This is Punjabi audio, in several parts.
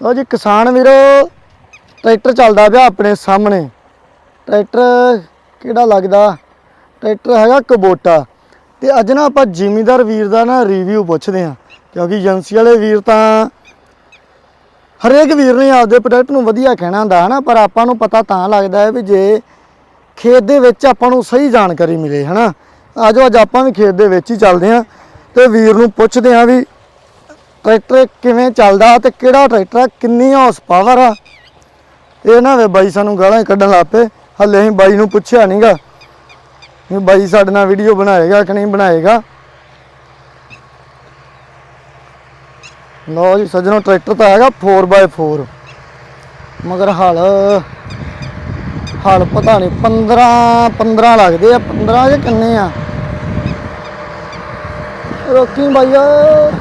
ਲਓ ਜੀ, ਕਿਸਾਨ ਵੀਰੋ, ਟਰੈਕਟਰ ਚੱਲਦਾ ਪਿਆ ਆਪਣੇ ਸਾਹਮਣੇ। ਟਰੈਕਟਰ ਕਿਹੜਾ ਲੱਗਦਾ? ਟਰੈਕਟਰ ਹੈਗਾ ਕਬੋਟਾ। ਤੇ ਅੱਜ ਨਾ ਆਪਾਂ ਜ਼ਿਮੀਦਾਰ ਵੀਰ ਦਾ ਨਾ ਰਿਵਿਊ ਪੁੱਛਦੇ ਹਾਂ, ਕਿਉਂਕਿ ਏਜੰਸੀ ਵਾਲੇ ਵੀਰ ਤਾਂ ਹਰੇਕ ਵੀਰ ਨੇ ਆਪਦੇ ਪ੍ਰੋਡਕਟ ਨੂੰ ਵਧੀਆ ਕਹਿਣਾ ਹੁੰਦਾ, ਹਨਾ? ਪਰ ਆਪਾਂ ਨੂੰ ਪਤਾ ਤਾਂ ਲੱਗਦਾ ਹੈ ਵੀ ਜੇ ਖੇਤ ਦੇ ਵਿੱਚ ਆਪਾਂ ਨੂੰ ਸਹੀ ਜਾਣਕਾਰੀ ਮਿਲੇ, ਹਨਾ? ਆਜੋ, ਅੱਜ ਆਪਾਂ ਵੀ ਖੇਤ ਦੇ ਵਿੱਚ ਹੀ ਚੱਲਦੇ ਹਾਂ ਤੇ ਵੀਰ ਨੂੰ ਪੁੱਛਦੇ ਹਾਂ ਵੀ ਟਰੈਕਟਰ ਕਿਵੇਂ ਚੱਲਦਾ ਤੇ ਕਿਹੜਾ ਟਰੈਕਟਰ ਆ, ਕਿੰਨੀ ਹਾਰਸ ਪਾਵਰ ਆ। ਇਹ ਨਾ ਵੇ ਬਾਈ ਸਾਨੂੰ ਗਾਲਾਂ ਹੀ ਕੱਢਣ ਲੱਗ ਪਏ। ਹੱਲੇ ਅਸੀਂ ਬਾਈ ਨੂੰ ਪੁੱਛਿਆ ਨਹੀਂਗਾ ਵੀ ਬਾਈ ਸਾਡੇ ਨਾਲ ਵੀਡੀਓ ਬਣਾਏਗਾ ਕਿ ਨਹੀਂ ਬਣਾਏਗਾ। ਲਓ ਜੀ, ਸੱਜਣੋ, ਟਰੈਕਟਰ ਤਾਂ ਹੈਗਾ 4x4 ਮਗਰ ਹਲ ਹਲ ਪਤਾ ਨਹੀਂ 15 15 ਲੱਗਦੇ ਆ 15 ਜਾਂ ਕਿੰਨੇ ਆ? ਰੋਕੀ ਬਾਈ ਓਏ।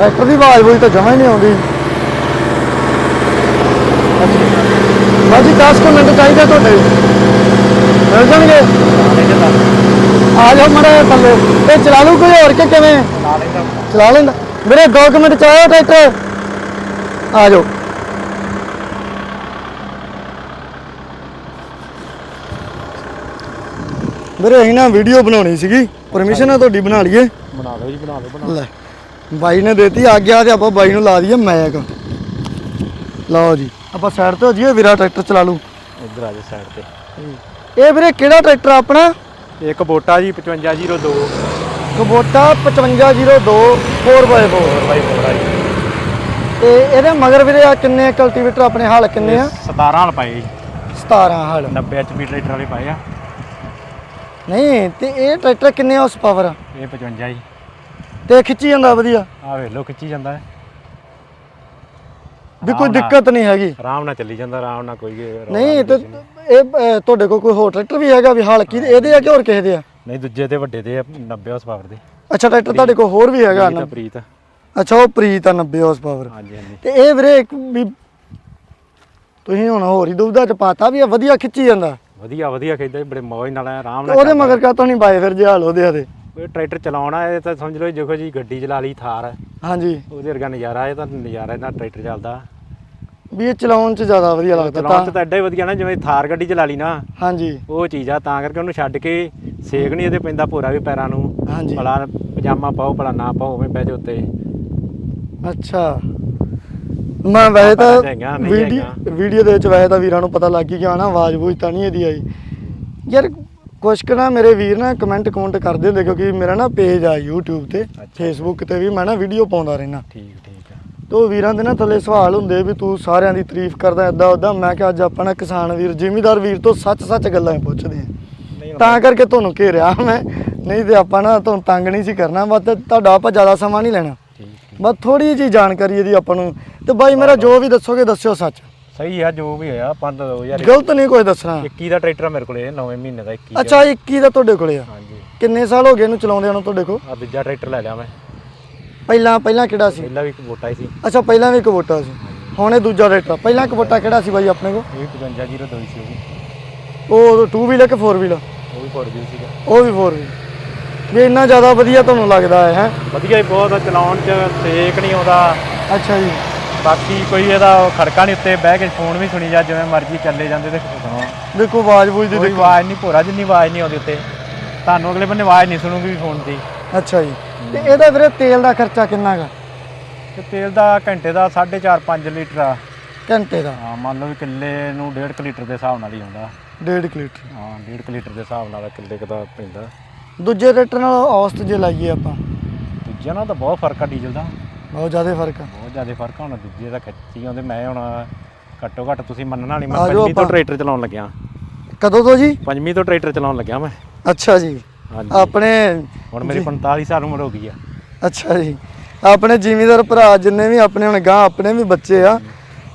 ਟਰੈਕਟਰ ਦੀ ਆਵਾਜ਼ ਬੋਈ ਤਾਂ ਜਮਾ ਹੀ ਨਹੀਂ ਆਉਂਦੀ। ਬਾਜੀ 10 ਕੁ ਮਿੰਟ ਚਾਹੀਦੇ ਤੁਹਾਡੇ। ਮਿਲ ਜਾਣਗੇ? ਆ ਜਾਓ ਮੜੇ ਥੱਲੇ। ਇਹ ਚਲਾ ਲੂ ਕੋਈ ਹੋਰ ਕਿ ਕਿਵੇਂ? ਚਲਾ ਲੈਂਦਾ। ਵੀਰੇ 2 ਮਿੰਟ ਟਰੈਕਟਰ। ਆ ਜਾਓ। ਵੀਰੇ ਅਸੀਂ ਨਾ ਵੀਡੀਓ ਬਣਾਉਣੀ ਸੀਗੀ। ਪਰਮਿਸ਼ਨ ਆ ਤੁਹਾਡੀ ਬਣਾ ਲਈਏ। ਬਣਾ ਲਓ ਜੀ ਬਣਾ ਲਓ ਬਣਾ ਲੈ। ਬਾਈ ਨੇ ਦੇਤੀ ਆਗਿਆ ਤੇ ਆਪਾਂ ਬਾਈ ਨੂੰ ਲਾ ਦਈਏ ਮੈਕ। ਲਓ ਜੀ ਆਪਾਂ ਸਾਈਡ ਤੇ ਹੋ ਜਾਈਏ ਵੀਰਾ ਟਰੈਕਟਰ ਚਲਾ ਲੂ ਇੱਧਰ ਆ ਜਾ ਸਾਈਡ ਤੇ। ਇਹ ਵੀਰੇ ਕਿਹੜਾ ਟਰੈਕਟਰ ਆ ਆਪਣਾ? ਇੱਕ ਬੋਟਾ ਜੀ 5502 ਕਬੋਟਾ 5502 4x4 ਹੋਰ ਬਾਈ ਬੋੜਾ ਜੀ। ਤੇ ਇਹਦੇ ਮਗਰ ਵੀਰੇ ਆ ਕਿੰਨੇ ਕਲਟੀਵੇਟਰ ਆਪਣੇ ਹਾਲ ਕਿੰਨੇ ਆ? 17 ਹਾਲ ਪਾਏ ਜੀ। 17 ਹਾਲ। 90 HP ਟਰੈਕਟਰ ਵਾਲੇ ਪਾਏ ਆ। ਨਹੀਂ ਤੇ ਇਹ ਟਰੈਕਟਰ ਕਿੰਨੇ ਹਾਰਸ ਪਾਵਰ ਆ? ਇਹ 55 ਜੀ। ਤੇ ਖਿੱਚੀ ਜਾਂਦਾ ਵਧੀਆ। ਆ ਵੇਖ ਲਓ ਖਿੱਚੀ ਜਾਂਦਾ ਹੈ। ਵੀ ਕੋਈ ਆਰਾਮ ਨਾਲ- ਦਿੱਕਤ ਨਹੀਂ ਹੈਗੀ। ਆਰਾਮ ਨਾਲ ਚੱਲੀ ਜਾਂਦਾ ਆਰਾਮ ਨਾਲ ਕੋਈ ਰੌਲਾ ਨਹੀਂ ਤੇ ਕੁਛ ਇਹ ਤੁਹਾਡੇ ਕੋਲ ਕੋਈ ਹੋਰ ਟਰੈਕਟਰ ਵੀ ਹੈਗਾ ਵੀ ਹਾਲ ਕੀ ਇਹਦੇ ਆ ਕਿ ਹੋਰ ਕਿਸੇ ਦੇ ਆ? ਨਹੀਂ ਦੂਜੇ ਤੇ ਵੱਡੇ ਤੇ ਆ 90 ਹਾਰਸ ਪਾਵਰ ਦੇ। ਅੱਛਾ ਟਰੈਕਟਰ ਤੁਹਾਡੇ ਕੋਲ ਹੋਰ ਵੀ ਹੈਗਾ ਪ੍ਰੀਤ ਆ, ਨਾ ਪ੍ਰੀਤ ਅੱਛਾ ਉਹ ਪ੍ਰੀਤ ਆ 90 ਹਾਰਸ ਪਾਵਰ ਹਾਂਜੀ ਹਾਂਜੀ। ਤੇ ਇਹ ਵੀਰੇ ਇੱਕ ਵੀ ਤੁਸੀਂ ਹੁਣ ਹੋਰ ਹੀ ਦੁਬਦਾ ਚ ਪਾਤਾ ਵੀ ਇਹ ਵਧੀਆ ਖਿੱਚੀ ਜਾਂਦਾ। ਵਧੀਆ ਵਧੀਆ ਖੇਡਦਾ ਬੜੇ ਮੌਜ ਨਾਲ ਆਰਾਮ ਤੇ ਨਾਲ ਉਹਦੇ ਚੱਲਦਾ। ਮਗਰ ਕਾਤੋਂ ਨਹੀਂ ਪਾਏ ਫਿਰ ਜਿਹਾਲ ਉਹਦੇ ਆਦੇ ਇਹ ਟਰੈਕਟਰ ਚਲਾਉਣਾ ਇਹ ਤਾਂ ਸਮਝ ਲਓ ਦੇਖੋ ਜੀ ਗੱਡੀ ਚਲਾ ਲਈ ਥਾਰ। ਹਾਂਜੀ। ਉਹਦੇ ਵਰਗਾ ਨਜ਼ਾਰਾ ਇਹ ਤਾਂ ਨਜ਼ਾਰਾ ਇਹਨਾਂ ਟਰੈਕਟਰ ਚੱਲਦਾ। ਵੀ ਇਹ ਚਲਾਉਣ ਚ ਜ਼ਿਆਦਾ ਵਧੀਆ ਲੱਗਦਾ ਚਲਾਉਣ ਚ ਤਾਂ ਤਾਂ ਐਡਾ ਹੀ ਵਧੀਆ ਨਾ ਜਿਵੇਂ ਥਾਰ ਗੱਡੀ ਚਲਾ ਲਈ ਨਾ। ਹਾਂਜੀ। ਉਹ ਚੀਜ਼ ਆ ਤਾਂ ਕਰਕੇ ਉਹਨੂੰ ਛੱਡ ਕੇ ਸੇਕ ਨਹੀਂ ਇਹਦੇ ਪੈਂਦਾ ਭੋਰਾ ਵੀ ਪੈਰਾਂ ਨੂੰ। ਹਾਂਜੀ। ਭਲਾ ਪਜਾਮਾ ਪਾਓ ਭਲਾ ਨਾ ਪਾਓ ਉਵੇਂ ਬਹਿ ਜਾਓ ਉੱਤੇ। ਅੱਛਾ। ਮੈਂ ਵੈਸੇ ਤਾਂ ਵੀਡੀਓ ਦੇ ਵਿੱਚ ਵੈਸੇ ਤਾਂ ਵੀਰਾਂ ਨੂੰ ਪਤਾ ਲੱਗ ਹੀ ਗਿਆ ਨਾ ਆਵਾਜ਼ ਬੂਝ ਤਾਂ ਨਹੀਂ ਇਹਦੀ ਆਈ। ਯਾਰ ਕੁਛ ਕੁ ਨਾ ਮੇਰੇ ਵੀਰ ਨਾ ਕਮੈਂਟ ਕਮੈਂਟ ਕਰਦੇ ਹੁੰਦੇ ਕਿਉਂਕਿ ਮੇਰਾ ਨਾ ਪੇਜ ਆ YouTube ਤੇ Facebook ਤੇ ਵੀ ਮੈਂ ਨਾ ਵੀਡੀਓ ਪਾਉਂਦਾ ਰਹਿਣਾ ਠੀਕ ਠੀਕ ਆ। ਤੇ ਵੀਰਾਂ ਦੇ ਨਾ ਥੱਲੇ ਸਵਾਲ ਹੁੰਦੇ ਵੀ ਤੂੰ ਸਾਰਿਆਂ ਦੀ ਤਾਰੀਫ ਕਰਦਾ ਏਦਾਂ ਉਦਾਂ ਮੈਂ ਕਿਹਾ ਅੱਜ ਆਪਾਂ ਨਾ ਕਿਸਾਨ ਵੀਰ ਜ਼ਿਮੀਦਾਰ ਵੀਰ ਤੋਂ ਸੱਚ ਸੱਚ ਗੱਲਾਂ ਹੀ ਪੁੱਛਦੇ ਆ। ਤਾਂ ਕਰਕੇ ਤੁਹਾਨੂੰ ਘੇਰਿਆ ਮੈਂ ਨਹੀਂ ਤੇ ਆਪਾਂ ਨਾ ਤੁਹਾਨੂੰ ਤੰਗ ਨਹੀਂ ਸੀ ਕਰਨਾ ਬਸ ਤੁਹਾਡਾ ਆਪਾਂ ਜ਼ਿਆਦਾ ਸਮਾਂ ਨਹੀਂ ਲੈਣਾ। ਠੀਕ ਬਸ ਥੋੜੀ ਜਿਹੀ ਜਾਣਕਾਰੀ ਇਹਦੀ ਆਪਾਂ ਨੂੰ ਤੇ ਬਾਈ ਮੇਰਾ ਜੋ ਵੀ ਦੱਸੋਗੇ ਦੱਸਿਓ ਸੱਚ। ਸਹੀ ਆ ਜੋ ਵੀ ਹੋਇਆ 5 2021 ਗਲਤ ਨਹੀਂ ਕੋਈ ਦੱਸਣਾ। ਦਾ ਟਰੈਕਟਰ ਆ ਮੇਰੇ ਕੋਲੇ 9ਵੇਂ ਮਹੀਨੇ ਦਾ 21 ਅੱਛਾ 21 ਦਾ ਤੁਹਾਡੇ ਕੋਲੇ ਆ? ਹਾਂਜੀ। ਕਿੰਨੇ ਸਾਲ ਹੋ ਗਏ ਇਹਨੂੰ ਚਲਾਉਂਦਿਆਂ ਨੂੰ ਤੁਹਾਡੇ ਕੋਲ? ਆ ਦੂਜਾ ਟਰੈਕਟਰ ਲੈ ਲਿਆ ਮੈਂ। ਪਹਿਲਾਂ ਪਹਿਲਾਂ ਕਿਹੜਾ ਸੀ? ਪਹਿਲਾਂ ਵੀ ਇੱਕ ਬੋਟਾ ਹੀ ਸੀ। ਅੱਛਾ ਪਹਿਲਾਂ ਵੀ ਕਬੋਟਾ ਸੀ। ਹੁਣ ਇਹ ਦੂਜਾ ਰੇਟਾ ਪਹਿਲਾਂ ਕਬੋਟਾ ਕਿਹੜਾ ਸੀ ਬਾਈ ਆਪਣੇ ਕੋਲ? ਇਹ ਵੀ 5502 ਸੀ ਉਹ ਵੀ। ਉਹ 2 ਵੀਲਰ ਕਿ 4 ਵੀਲਰ ਉਹ ਵੀ ਫੋਰ ਵੀਲ ਸੀਗਾ। ਉਹ ਵੀ 4 ਵੀਲਰ ਵੀ ਇੰਨਾ ਜ਼ਿਆਦਾ ਵਧੀਆ ਤੁਹਾਨੂੰ ਲੱਗਦਾ ਹੈ ਹੈ? ਵਧੀਆ ਹੀ ਬਹੁਤ ਆ, ਚਲਾਉਣ ਚ ਸੇਕ ਨਹੀਂ ਆਉਂਦਾ। ਅੱਛਾ ਜੀ। ਬਾਕੀ ਕੋਈ ਇਹਦਾ ਖੜਕਾ ਨਹੀਂ ਉੱਤੇ ਬਹਿ ਕੇ ਫੋਨ ਵੀ ਸੁਣੀ ਜਾ ਜਿਵੇਂ ਮਰਜ਼ੀ ਚੱਲੇ ਜਾਂਦੇ ਤੇ ਸੁਣੋ ਦੇਖੋ ਆਵਾਜ਼ ਬੂਝ ਦੀ ਕੋਈ ਦੇਖੋ। ਆਵਾਜ਼ ਨਹੀਂ ਭੋਰਾ ਜਿੰਨੀ ਆਵਾਜ਼ ਨਹੀਂ ਆਉਂਦੀ ਉੱਤੇ। ਤੁਹਾਨੂੰ ਅਗਲੇ ਬੰਨੇ ਆਵਾਜ਼ ਨਹੀਂ ਸੁਣੂਗੀ ਫੋਨ ਦੀ। ਅੱਛਾ ਜੀ। ਤੇ ਇਹਦਾ ਵੀਰੇ ਤੇਲ ਦਾ ਖਰਚਾ ਕਿੰਨਾ ਗਾ ਤੇ ਤੇਲ ਦਾ ਘੰਟੇ ਦਾ 4.5 5 ਲੀਟਰ ਆ। ਘੰਟੇ ਦਾ? ਹਾਂ ਮੰਨ ਲਓ ਵੀ ਕਿੱਲੇ ਨੂੰ 1.5 ਲੀਟਰ ਦੇ ਹਿਸਾਬ ਨਾਲ ਹੀ ਆਉਂਦਾ 1.5 ਲੀਟਰ। ਹਾਂ 1.5 ਲੀਟਰ ਦੇ ਹਿਸਾਬ ਨਾਲ ਕਿੱਲੇ ਕੁ ਦਾ ਪੈਂਦਾ। ਦੂਜੇ ਰੇਟਰ ਨਾਲ ਔਸਤ ਜੇ ਲਾਈਏ ਆਪਾਂ। ਦੂਜਿਆਂ ਨਾਲ ਤਾਂ ਬਹੁਤ ਫ਼ਰਕ ਆ ਡੀਜ਼ਲ ਦਾ। ਬਹੁਤ ਜ਼ਿਆਦਾ ਫ਼ਰਕ ਆ। ਬਹੁਤ ਜ਼ਿਆਦਾ ਫ਼ਰਕ ਆ ਹੁਣ ਦੂਜੇ ਦਾ ਖੱਚੀ ਆਉਂਦੇ ਮੈਂ ਹੁਣ ਘੱਟੋ ਘੱਟ ਤੁਸੀਂ ਮੰਨਣਾ ਨਹੀਂ ਮੈਂ ਆ ਜਾਓ ਪੰਜਵੀਂ ਤੋਂ ਆਪਾਂ। ਟਰੈਕਟਰ ਚਲਾਉਣ ਲੱਗਿਆ। ਕਦੋਂ ਤੋਂ ਜੀ? ਪੰਜਵੀਂ ਤੋਂ ਟਰੈਕਟਰ ਚਲਾਉਣ ਲੱਗਿਆ ਮੈਂ। ਅੱਛਾ ਜੀ। ਹਾਂਜੀ। ਆਪਣੇ ਹੁਣ ਮੇਰੀ 45 ਸਾਲ ਉਮਰ ਹੋ ਗਈ ਆ। ਅੱਛਾ ਜੀ। ਆਪਣੇ ਜ਼ਿਮੀਦਾਰ ਭਰਾ ਜਿੰਨੇ ਵੀ ਆਪਣੇ ਹੁਣ ਗਾਂ ਆਪਣੇ ਵੀ ਬੱਚੇ ਆ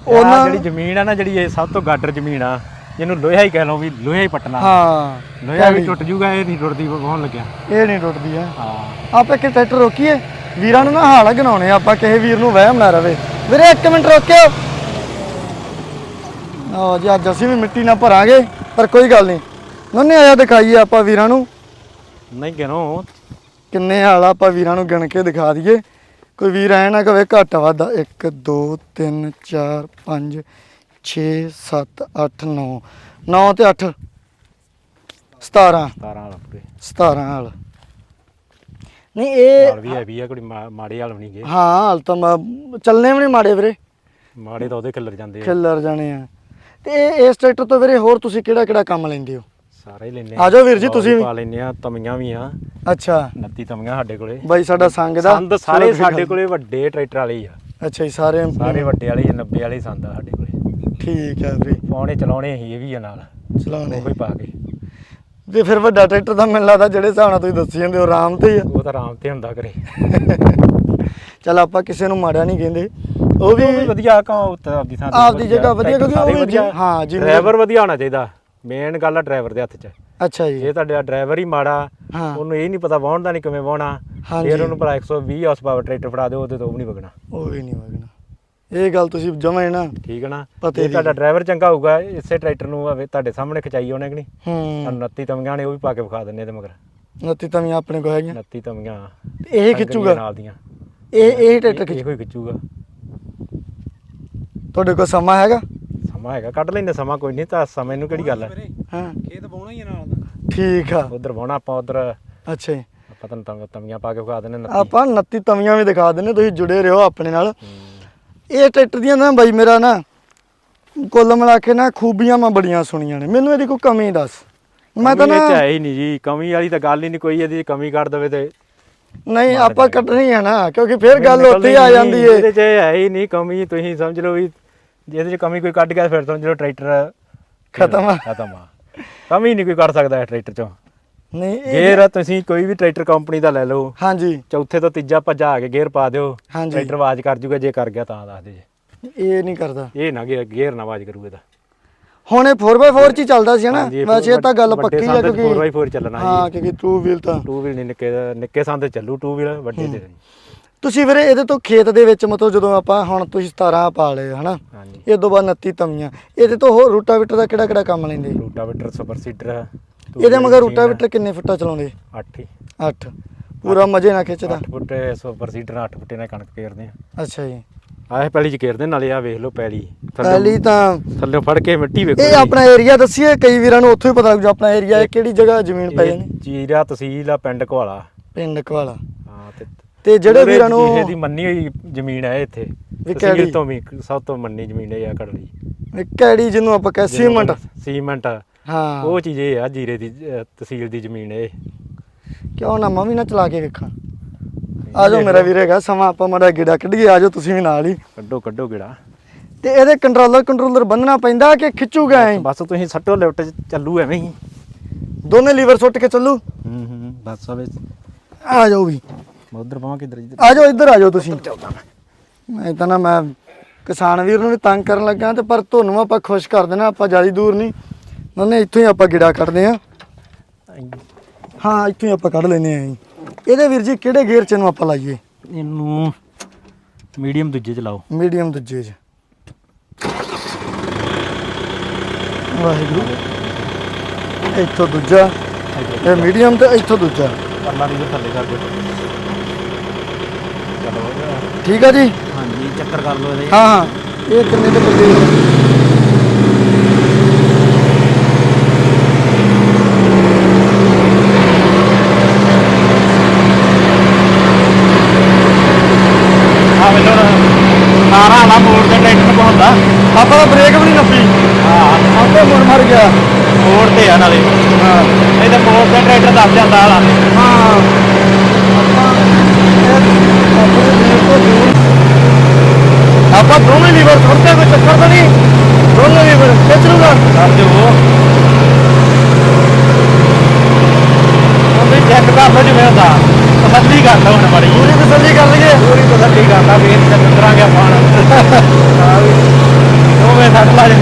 ਉਹਨਾਂ ਉਹਨਾਂ ਜਿਹੜੀ ਜ਼ਮੀਨ ਆ ਨਾ ਜਿਹੜੀ ਇਹ ਸਭ ਤੋਂ ਗਾਡਰ ਜ਼ਮੀਨ ਆ ਜਿਹਨੂੰ ਲੋਹਾ ਹੀ ਕਹਿ ਲਓ ਵੀ ਲੋਹਾ ਹੀ ਪਟਣਾ। ਹਾਂ। ਲੋਹਾ ਵੀ ਟੁੱਟ ਜੂਗਾ ਇਹ ਨਹੀਂ ਟੁੱਟਦੀ ਹੋਣ ਲੱਗਿਆ? ਇਹ ਨਹੀਂ ਟੁੱਟਦੀ ਆ। ਹਾਂ। ਆਪਾਂ ਇੱਕ ਟਰੈਕਟਰ ਰੋਕੀਏ। ਵੀਰਾਂ ਨੂੰ ਨਾ ਹਾਲ ਗਨਾਉਣੇ ਆਪਾਂ ਕਿਸੇ ਵੀਰ ਨੂੰ ਵਹਿਮ ਨਾ ਰਵੇ। ਵੀਰੇ ਇੱਕ ਮਿੰਟ ਰੋਕਿਓ। ਆਹ ਜੀ ਅੱਜ ਅਸੀਂ ਵੀ ਮਿੱਟੀ ਨਾਲ ਭਰਾਂਗੇ ਪਰ ਕੋਈ ਗੱਲ ਨਹੀਂ। ਨੰਨੇ ਆਇਆ ਦਿਖਾਈਏ ਆਪਾਂ ਵੀਰਾਂ ਨੂੰ। ਨਹੀਂ ਗਿਣੋ। ਕਿੰਨੇ ਹਾਲ ਆਪਾਂ ਵੀਰਾਂ ਨੂੰ ਗਿਣ ਕੇ ਦਿਖਾ ਦਈਏ। ਕੋਈ ਵੀਰ ਐ ਨਾ ਕਵੇ ਘੱਟ ਵੱਧ 1 2 3 4 5 6 7 8 9 9 ਤੇ 8 17 17 ਵਾਲਾ ਪੂਰੇ। 17 ਹਾਲ ਨਹੀਂ ਇਹ ਨਾਲ ਵੀ ਹੈ ਵੀ ਆ ਕੋਈ ਮਾ- ਮਾੜੇ ਹਾਲ ਵੀ ਨਹੀਂ ਗਏ ਹਾਂ ਹਾਲ ਤਾਂ ਮ- ਚੱਲਣੇ ਵੀ ਨਹੀਂ ਮਾੜੇ ਵੀਰੇ। ਮਾੜੇ ਤਾਂ ਉਹਦੇ ਖਿੱਲਰ ਜਾਂਦੇ ਆ। ਖਿੱਲਰ ਜਾਣੇ ਆ। ਤੇ ਇਹ ਇਸ ਟਰੈਕਟਰ ਤੋਂ ਵੀਰੇ ਹੋਰ ਤੁਸੀਂ ਕਿਹੜਾ ਕਿਹੜਾ ਕੰਮ ਲੈਂਦੇ ਹੋ? ਸਾਰੇ ਹੀ ਲੈਨੇ ਆ ਜਾਓ ਵੀਰ ਜੀ, ਤੁਸੀਂ ਵੀ। ਪਾ ਲੈਨੇ ਆ ਤਮੀਆਂ ਵੀ ਆ। ਅੱਛਾ। 29 ਤਮੀਆਂ ਸਾਡੇ ਕੋਲੇ। ਬਾਈ ਸਾਡਾ ਸੰਗ ਦਾ ਸੰਦ ਸਾਰੇ ਸਾਡੇ ਕੋਲੇ ਵੱਡੇ ਟਰੈਕਟਰ ਵਾਲੇ ਹੀ ਆ। ਅੱਛਾ ਜੀ ਸਾਰੇ ਸਾਰੇ ਵੱਡੇ ਵਾਲੇ ਹੀ ਆ, 90 ਵਾਲੇ ਹੀ ਸੰਦ ਆ ਸਾਡੇ ਕੋਲੇ। ਠੀਕ ਹੈ ਵੀਰੇ। ਪਾਉਣੇ ਚਲਾਉਣੇ ਹੀ ਇਹ ਵੀ ਆ ਨਾਲ। ਚਲਾਉਣੇ। ਉਹ ਪਾ ਕੇ। ਤੇ ਫਿਰ ਵੱਡਾ ਟਰੈਕਟਰ ਤਾਂ ਮੈਨੂੰ ਲੱਗਦਾ ਜਿਹੜੇ ਹਿਸਾਬ ਨਾਲ ਤੁਸੀਂ ਦੱਸੀ ਜਾਂਦੇ ਹੋ ਆਰਾਮ ਤੇ ਹੀ ਆ। ਉਹ ਤਾਂ ਆਰਾਮ ਤੇ ਹੁੰਦਾ ਕਰੇ ਚਲ ਆਪਾਂ ਕਿਸੇ ਨੂੰ ਮਾੜਾ ਨਹੀਂ ਕਹਿੰਦੇ। ਉਹ ਵੀ ਵਧੀਆ ਕਾ ਉੱਤੇ ਆਪਦੀ ਥਾਂ ਤੇ ਆਪਦੀ ਜਗ੍ਹਾ ਵਧੀਆ, ਕਿਉਂਕਿ ਉਹ ਵੀ ਜੀ- ਹਾਂ, ਜਿਵੇਂ- ਡਰਾਈਵਰ ਵਧੀਆ ਹੋਣਾ ਚਾਹੀਦਾ। ਮੇਨ ਗੱਲ ਆ ਡਰਾਈਵਰ ਦੇ ਹੱਥ 'ਚ। ਅੱਛਾ ਜੀ। ਜੇ ਤੁਹਾਡਾ ਡਰਾਈਵਰ ਹੀ ਮਾੜਾ ਹਾਂ। ਉਹਨੂੰ ਇਹ ਨਹੀਂ ਪਤਾ ਵਾਹਣ ਦਾ ਨਹੀਂ ਕਿਵੇਂ ਵਾਹਣਾ। ਹਾਂਜੀ। ਫਿਰ ਉਹਨੂੰ ਭਲਾ 120 ਹਾਰਸ ਪਾਵਰ ਟਰੈਕਟਰ ਫੜਾ ਦਿਓ ਉਹਦੇ ਤੋਂ ਉਹ ਵੀ ਨਹੀਂ ਵਗਣਾ। ਉਹ ਵੀ ਨਹੀਂ ਵਗਣਾ। ਇਹ ਗੱਲ ਤੁਸੀਂ ਜਮਾਂ ਨਾ। ਠੀਕ ਹੈ ਨਾ। ਪਤਾ ਜੇ ਤੁਹਾਡਾ ਡਰਾਈਵਰ ਚੰਗਾ ਹੋਊਗਾ ਇਸੇ ਟਰੈਕਟਰ ਨੂੰ ਆਵੇ ਤੁਹਾਡੇ ਸਾਹਮਣੇ ਖਚਾਈ ਉਹਨੇ ਕਿ ਨਹੀਂ? ਹੂੰ। 29 ਤਮੀਆਂ ਨੇ ਉਹ ਵੀ ਪਾ ਕੇ ਵਿਖਾ ਦਿੰਨੇ ਤੇ ਮਗਰ। ਨੱਤੀ ਤਾਂ ਆਪਣੇ ਕੋਲ ਹੈਗੀਆਂ? 29 ਤਮੀਆਂ ਇਹ ਖਿੱਚੂਗਾ? ਨਾਲ ਦੀਆਂ। ਇਹ ਇਹ ਟਰੈਕਟਰ ਖਿੱਚ ਇਹੋ ਹੀ ਖਿੱਚੂਗਾ। ਤੁਹਾਡੇ ਕੋਲ ਸਮਾਂ ਹੈਗਾ? ਸਮਾਂ ਹੈਗਾ ਕੱਢ ਲੈਂਦੇ ਸਮਾਂ ਕੋਈ ਨਹੀਂ ਤਾਂ ਸਮੇਂ ਨੂੰ ਕਿਹੜੀ ਗੱਲ ਹੈ ਹਾਂ। ਖੇਤ ਬਾਉਣਾ ਹੀ ਆ ਨਾਲ ਦਾ। ਠੀਕ ਆ। ਉਧਰ ਵਾਹਣਾ ਆਪਾਂ ਉਧਰ ਅੱਛਾ ਜੀ। ਆਪਾਂ ਤੁਹਾਨੂੰ ਤਮ- ਤਮੀਆਂ ਪਾ ਕੇ ਵਿਖਾ ਦਿੰਨੇ 29 ਆਪਾਂ 29 ਤਵੀਆਂ ਵੀ ਦਿਖਾ ਦਿੰਨੇ ਤੁਸੀਂ ਜੁੜੇ ਰਹੋ ਆਪਣੇ ਨਾਲ। ਇਹ ਟਰੈਕਟਰ ਦੀਆਂ ਨਾ ਬਾਈ ਮੇਰਾ ਨਾ ਕੁੱਲ ਮਿਲਾ ਕੇ ਨਾ ਖੂਬੀਆਂ ਮੈਂ ਬੜੀਆਂ ਸੁਣੀਆਂ ਨੇ। ਮੈਨੂੰ ਇਹਦੀ ਕੋਈ ਕਮੀ ਦੱਸ। ਮੈਂ ਤਾਂ ਇਹ ਚ ਨਾ ਹੈ ਹੀ ਨਹੀਂ ਜੀ। ਕਮੀ ਵਾਲੀ ਤਾਂ ਗੱਲ ਹੀ ਨਹੀਂ ਕੋਈ ਇਹਦੀ ਕਮੀ ਕੱਢ ਦੇਵੇ ਤੇ। ਨਹੀਂ ਆਪਾਂ। ਕੱਢਣੀ ਆ ਨਾ ਕਿਉਂਕਿ ਫਿਰ ਗੱਲ ਉੱਥੇ ਹੀ ਆ ਜਾਂਦੀ ਇਹਦੇ ਏ। ਚ ਇਹ ਹੈ ਹੀ ਨਹੀਂ ਕਮੀ। ਤੁਸੀਂ ਸਮਝ ਲਓ ਵੀ ਜੇ ਇਹਦੇ ਚ ਕਮੀ ਕੋਈ ਕੱਢ ਗਿਆ ਫਿਰ ਸਮਝ ਲਓ ਟਰੈਕਟਰ ਖਤਮ ਆ। ਖਤਮ ਆ। ਕਮੀ ਨਹੀਂ ਕੋਈ ਕੱਢ ਸਕਦਾ ਇਸ ਟਰੈਕਟਰ ਚੋਂ। ਨਹੀਂ ਇਹ- ਗੇਅਰ ਤੁਸੀਂ ਕੋਈ ਵੀ ਟਰੈਕਟਰ ਕੰਪਨੀ ਦਾ ਲੈ ਲਓ। ਹਾਂਜੀ। ਚੌਥੇ ਤੋਂ ਤੀਜਾ ਭਜਾ ਕੇ ਗੇਅਰ ਪਾ ਦਿਓ। ਹਾਂਜੀ। ਟਰੈਕਟਰ ਆਵਾਜ਼ ਕਰ ਜੂਗਾ ਜੇ ਕਰ ਗਿਆ ਤਾਂ ਦੱਸ ਦੇ। ਜੇ ਇਹ ਨਹੀਂ ਕਰਦਾ। ਇਹ ਨਾ ਗੇਅਰ ਗੇਅਰ ਨਾ ਆਵਾਜ਼ ਕਰੂ ਇਹਦਾ। ਹੁਣ ਇਹ 4x4 ਚ ਹੀ ਚੱਲਦਾ ਸੀ ਹਨਾ? ਹਾਂਜੀ, ਇਹ ਵੈਸੇ ਇਹ ਤਾਂ ਗੱਲ ਵੱਡੇ ਪੱਕੀ ਆ ਸੰਦ ਚ ਕਿਉਂਕਿ 4x4 ਚੱਲਣਾ ਹਾਂ ਜੀ ਕਿਉਂਕਿ 2 ਵੀਲ ਤਾਂ ਟੂ ਵੀਲ ਨਹੀਂ ਨਿੱਕੇ ਨਿੱਕੇ ਸੰਦ ਚੱਲੂ ਟੂ ਵੀਲ ਵੱਡੇ ਤੇ ਨਹੀਂ। ਤੁਸੀਂ ਵੀਰੇ ਇਹਦੇ ਤੋਂ ਖੇਤ ਦੇ ਵਿੱਚ ਮਤਲਬ ਜਦੋਂ ਆਪਾਂ ਹੁਣ ਤੁਸੀਂ 17 ਪਾ ਲਏ ਹਨਾ? ਹਾਂਜੀ। ਇਹ ਤੋਂ ਬਾਅਦ 29 ਤਵੀਆਂ। ਇਹਦੇ ਤੋਂ ਹੋਰ ਰੂਟਾਵੀਟਰ ਦਾ ਕਿਹੜਾ ਕਿਹੜਾ ਕੰਮ ਲੈਂਦੇ? ਰੂਟਾਵੇਟਰ ਸੁਪਰ ਸੀਡਰ ਇਹਦੇ ਮਗਰ ਰੂਟਾਵੀਟਰ ਕਿੰਨੇ ਫੁੱਟਾ ਚਲਾਉਂਦੇ? 8 ਹੀ। 8 ਪੂਰਾ ਮਜ਼ੇ ਨਾਲ ਖਿੱਚਦਾ? 8 ਫੁੱਟ ਸੁਪਰ ਸੀਡਰ 8 ਫੁੱਟੇ ਨਾਲ ਕਣਕ ਕੇਰਦੇ ਆ। ਅੱਛਾ ਜੀ। ਆਹ ਪਹਿਲੀ ਚ ਕੇਰਦੇ ਨਾਲੇ ਆ ਵੇਖ ਲਓ ਪੈਲੀ। ਪਹਿਲੀ ਤਾਂ ਥੱਲੇ ਫੜ ਕੇ ਮਿੱਟੀ ਵੇਖੋ ਇਹ। ਆਪਣਾ ਏਰੀਆ ਦੱਸੀਏ ਕਈ ਵੀਰਾਂ ਨੂੰ ਉੱਥੋਂ ਹੀ ਪਤਾ ਲੱਗ ਜੂ ਆਪਣਾ ਏਰੀਆ ਹੈ ਕਿਹੜੀ ਜਗ੍ਹਾ ਜ਼ਮੀਨ ਪੈ ਇਹ ਜਾਂਦੀ ਜੀਰਾ ਤਹਿਸੀਲ ਆ ਪਿੰਡ ਕੋਲਾ ਪਿੰਡ ਕਵਾਲਾ ਹਾਂ ਤੇ ਜਿਹੜੇ ਵੀਰਾਂ ਨੂੰ ਜੀਰੇ ਦੀ ਮੰਨੀ ਹੋਈ ਜ਼ਮੀਨ ਹੈ ਇੱਥੇ ਵੀ ਤਹਿਸੀਲ ਕਿਹੜੀ? ਤੋਂ ਵੀ ਸਭ ਤੋਂ ਮੰਨੀ ਜ਼ਮੀਨ ਹੈ ਆ ਕੜਲੀ ਇਹ ਕਿਹੜੀ ਜਿਹਨੂੰ ਆਪਾਂ ਕਹੇ ਸੀਮੈਂਟ? ਸੀਮੈਂਟ ਹਾਂ। ਉਹ ਚੀਜ਼ ਇਹ ਆ ਜੀਰੇ ਦੀ ਅਹ, ਤਹਿਸੀਲ ਦੀ ਜ਼ਮੀਨ ਇਹ। ਕਿਉਂ ਨਾ ਮੈਂ ਵੀ ਨਾ ਚਲਾ ਕੇ ਵੇਖਾਂ। ਆ ਜਾਓ ਮੇਰਾ ਵੀਰ ਹੈਗਾ ਸਮਾਂ ਆਪਾਂ ਮੜਾ ਗਿੜਾ ਕੱਢੀਏ ਆ ਜਾਓ ਤੁਸੀਂ ਵੀ ਨਾਲ ਹੀ। ਕੱਢੋ ਕੱਢੋ ਕਿਹੜਾ ਤੇ ਇਹਦੇ ਕੰਟਰੋਲਰ ਕੰਟਰੋਲਰ ਬੰਨਣਾ ਪੈਂਦਾ ਕਿ ਖਿੱਚੂਗਾ ਐ? ਬਸ ਤੁਸੀਂ ਸੱਟੋ ਲਿਫਟ ਚ ਚੱਲੂ ਐਵੇਂ ਹੀ। ਦੋਨੇ ਲੀਵਰ ਸੁੱਟ ਕੇ ਚੱਲੂ? ਹੂੰ ਹੂੰ ਬਸ ਆਵੇ ਆ ਜਾਓ ਵੀ। ਉਧਰ ਪਾਵਾਂ ਕਿੱਧਰ ਇੱਧਰ ਆ ਜਾਓ ਇੱਧਰ ਆ ਜਾਓ ਤੁਸੀਂ। ਮੈਂ। ਤਾਂ ਨਾ ਮੈਂ ਕਿਸਾਨ ਵੀਰ ਨੂੰ ਵੀ ਤੰਗ ਕਰਨ ਲੱਗਾ ਤੇ ਪਰ ਤੁਹਾਨੂੰ ਆਪਾਂ ਖੁਸ਼ ਕਰ ਦੇਣਾ ਆਪਾਂ ਜ਼ਿਆਦਾ ਦੂਰ ਨਹੀਂ। ਉਹਨੇ ਇੱਥੋਂ ਹੀ ਆਪਾਂ ਗਿੜਾ ਕੱਢਦੇ ਆ ਹਾਂ ਇੱਥੋਂ ਹੀ ਆਪਾਂ ਕੱਢ ਲੈਨੇ ਆ ਇਹਦੇ ਵੀਰ ਜੀ ਕਿਹੜੇ ਗੇਅਰ ਚ ਨੂੰ ਆਪਾਂ ਲਾਈਏ? ਇਹਨੂੰ ਮੀਡੀਅਮ ਦੂਜੇ ਚ ਲਾਓ। ਮੀਡੀਅਮ ਦੂਜੇ ਚ। ਵਾਹਿਗੁਰੂ। ਇੱਥੋਂ ਦੂਜਾ। ਇਹ ਮੀਡੀਅਮ ਤੇ ਇੱਥੋਂ ਦੂਜਾ। ਪਰਲਾ ਦੀ ਥੱਲੇ ਕਰ ਦਿਓ। ਚਲੋ। ਠੀਕ ਆ ਜੀ? ਹਾਂਜੀ ਚੱਕਰ ਕਰ ਲਓ ਇਹਦੇ। ਹਾਂ ਹਾਂ। ਇਹ ਕਿੰਨੇ ਦੇ ਬੰਦੇ ਆ ਮੈਨੂੰ ਸਾਰਾ ਆਲਾ ਮੋੜ ਤੇ ਟਰੈਕਟਰ ਪਹੁੰਚਦਾ ਆਪਾਂ ਤਾਂ ਬ੍ਰੇਕ ਵੀ ਨਹੀਂ ਨੱਪੀ ਹਾਂ ਆਪੇ ਮੁੜ ਮਰ ਗਿਆ ਮੋੜ ਤੇ ਆ ਨਾਲੇ ਹਾਂ ਇਹ ਤਾਂ ਮੋੜ ਦੱਸ ਜਾਂਦਾ ਆਲਾ ਹਾਂ ਆਪਾਂ ਦੋਵੇਂ ਲੀਵਰ ਛੋੜਦੇ ਕੋਈ ਚੱਕਰ ਤਾਂ ਨਹੀਂ? ਦੋਵੇਂ ਲੀਵਰ ਖਿੱਚ ਲੂਗਾ। ਕਰ ਦਿਓ। ਉਹਦੇ ਚੈੱਕ ਕਰ ਲਓ ਜਿਵੇਂ ਹੁੰਦਾ। ਤਸੱਲੀ ਕਰ ਲਓ ਹੁਣ ਬੜੀ ਪੂਰੀ ਤਸੱਲੀ ਕਰ ਲਈਏ। ਪੂਰੀ ਤਸੱਲੀ ਕਰਦਾ ਵੀ ਇਹ ਚੱਕਰਾਂਗੇ ਆਪਾਂ ਹੁਣ। ਦੋਵੇਂ ਸੱਟ ਲਾ ਜੇ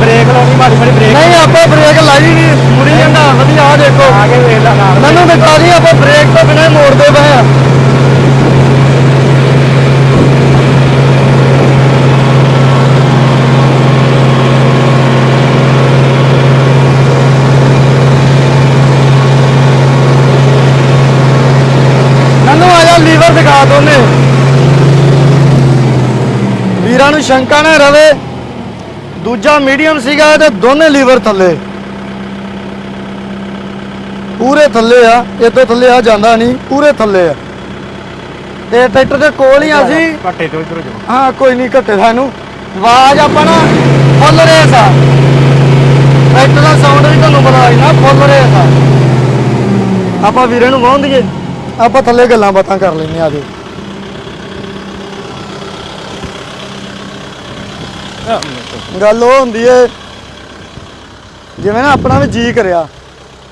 ਬ੍ਰੇਕ ਲਾਉਣੀ ਮਾੜੀ ਮਾੜੀ ਬ੍ਰੇਕ। ਨਹੀਂ ਆਪਾਂ ਬ੍ਰੇਕ ਲਾਈ ਨਹੀਂ ਝੰਡਾ ਵਧੀਆ ਆ ਦੇਖੋ ਮੈਨੂੰ ਦਿਖਾ ਦੀ ਆਪਾਂ ਬ੍ਰੇਕ ਤੋਂ ਬਿਨਾਂ ਹੀ ਮੋੜਦੇ ਪਏ ਆ। ਮੈਨੂੰ ਆਇਆ ਲੀਵਰ ਦਿਖਾ ਦੋਨੇ ਵੀਰਾਂ ਨੂੰ ਸ਼ੰਕਾ ਨਾ ਰਵੇ। ਦੂਜਾ ਮੀਡੀਅਮ ਸੀਗਾ ਤੇ ਦੋਨੇ ਲੀਵਰ ਥੱਲੇ। ਪੂਰੇ ਥੱਲੇ ਆ ਤੋਂ ਥੱਲੇ ਆ ਜਾਂਦਾ ਨਹੀਂ ਪੂਰੇ ਥੱਲੇ ਆ। ਤੇ ਟਰੈਕਟਰ ਦੇ ਕੋਲ ਹੀ ਆ ਸੀ ਘੱਟੇ ਤੋਂ ਇਧਰੋਂ ਜਾਓ। ਹਾਂ ਕੋਈ ਨਹੀਂ ਘੱਟੇ ਸਾਨੂੰ। ਆਵਾਜ਼ ਆਪਾਂ ਨਾ ਫੁੱਲ ਰੇਸ ਆ। ਟਰੈਕਟਰ ਦਾ ਸਾਊਂਡ ਵੀ ਤੁਹਾਨੂੰ ਪਤਾ ਹੀ ਨਾ ਫੁੱਲ ਰੇਸ ਆ। ਆਪਾਂ ਵੀਰੇ ਨੂੰ ਵਾਹੁਣ ਦੀਏ ਆਪਾਂ ਥੱਲੇ ਗੱਲਾਂ ਬਾਤਾਂ ਕਰ ਲੈਂਦੇ ਆ ਜੀ ਗੱਲ ਉਹ ਹੁੰਦੀ ਏ ਜਿਵੇਂ ਨਾ ਆਪਣਾ ਵੀ ਜੀ ਕਰਿਆ।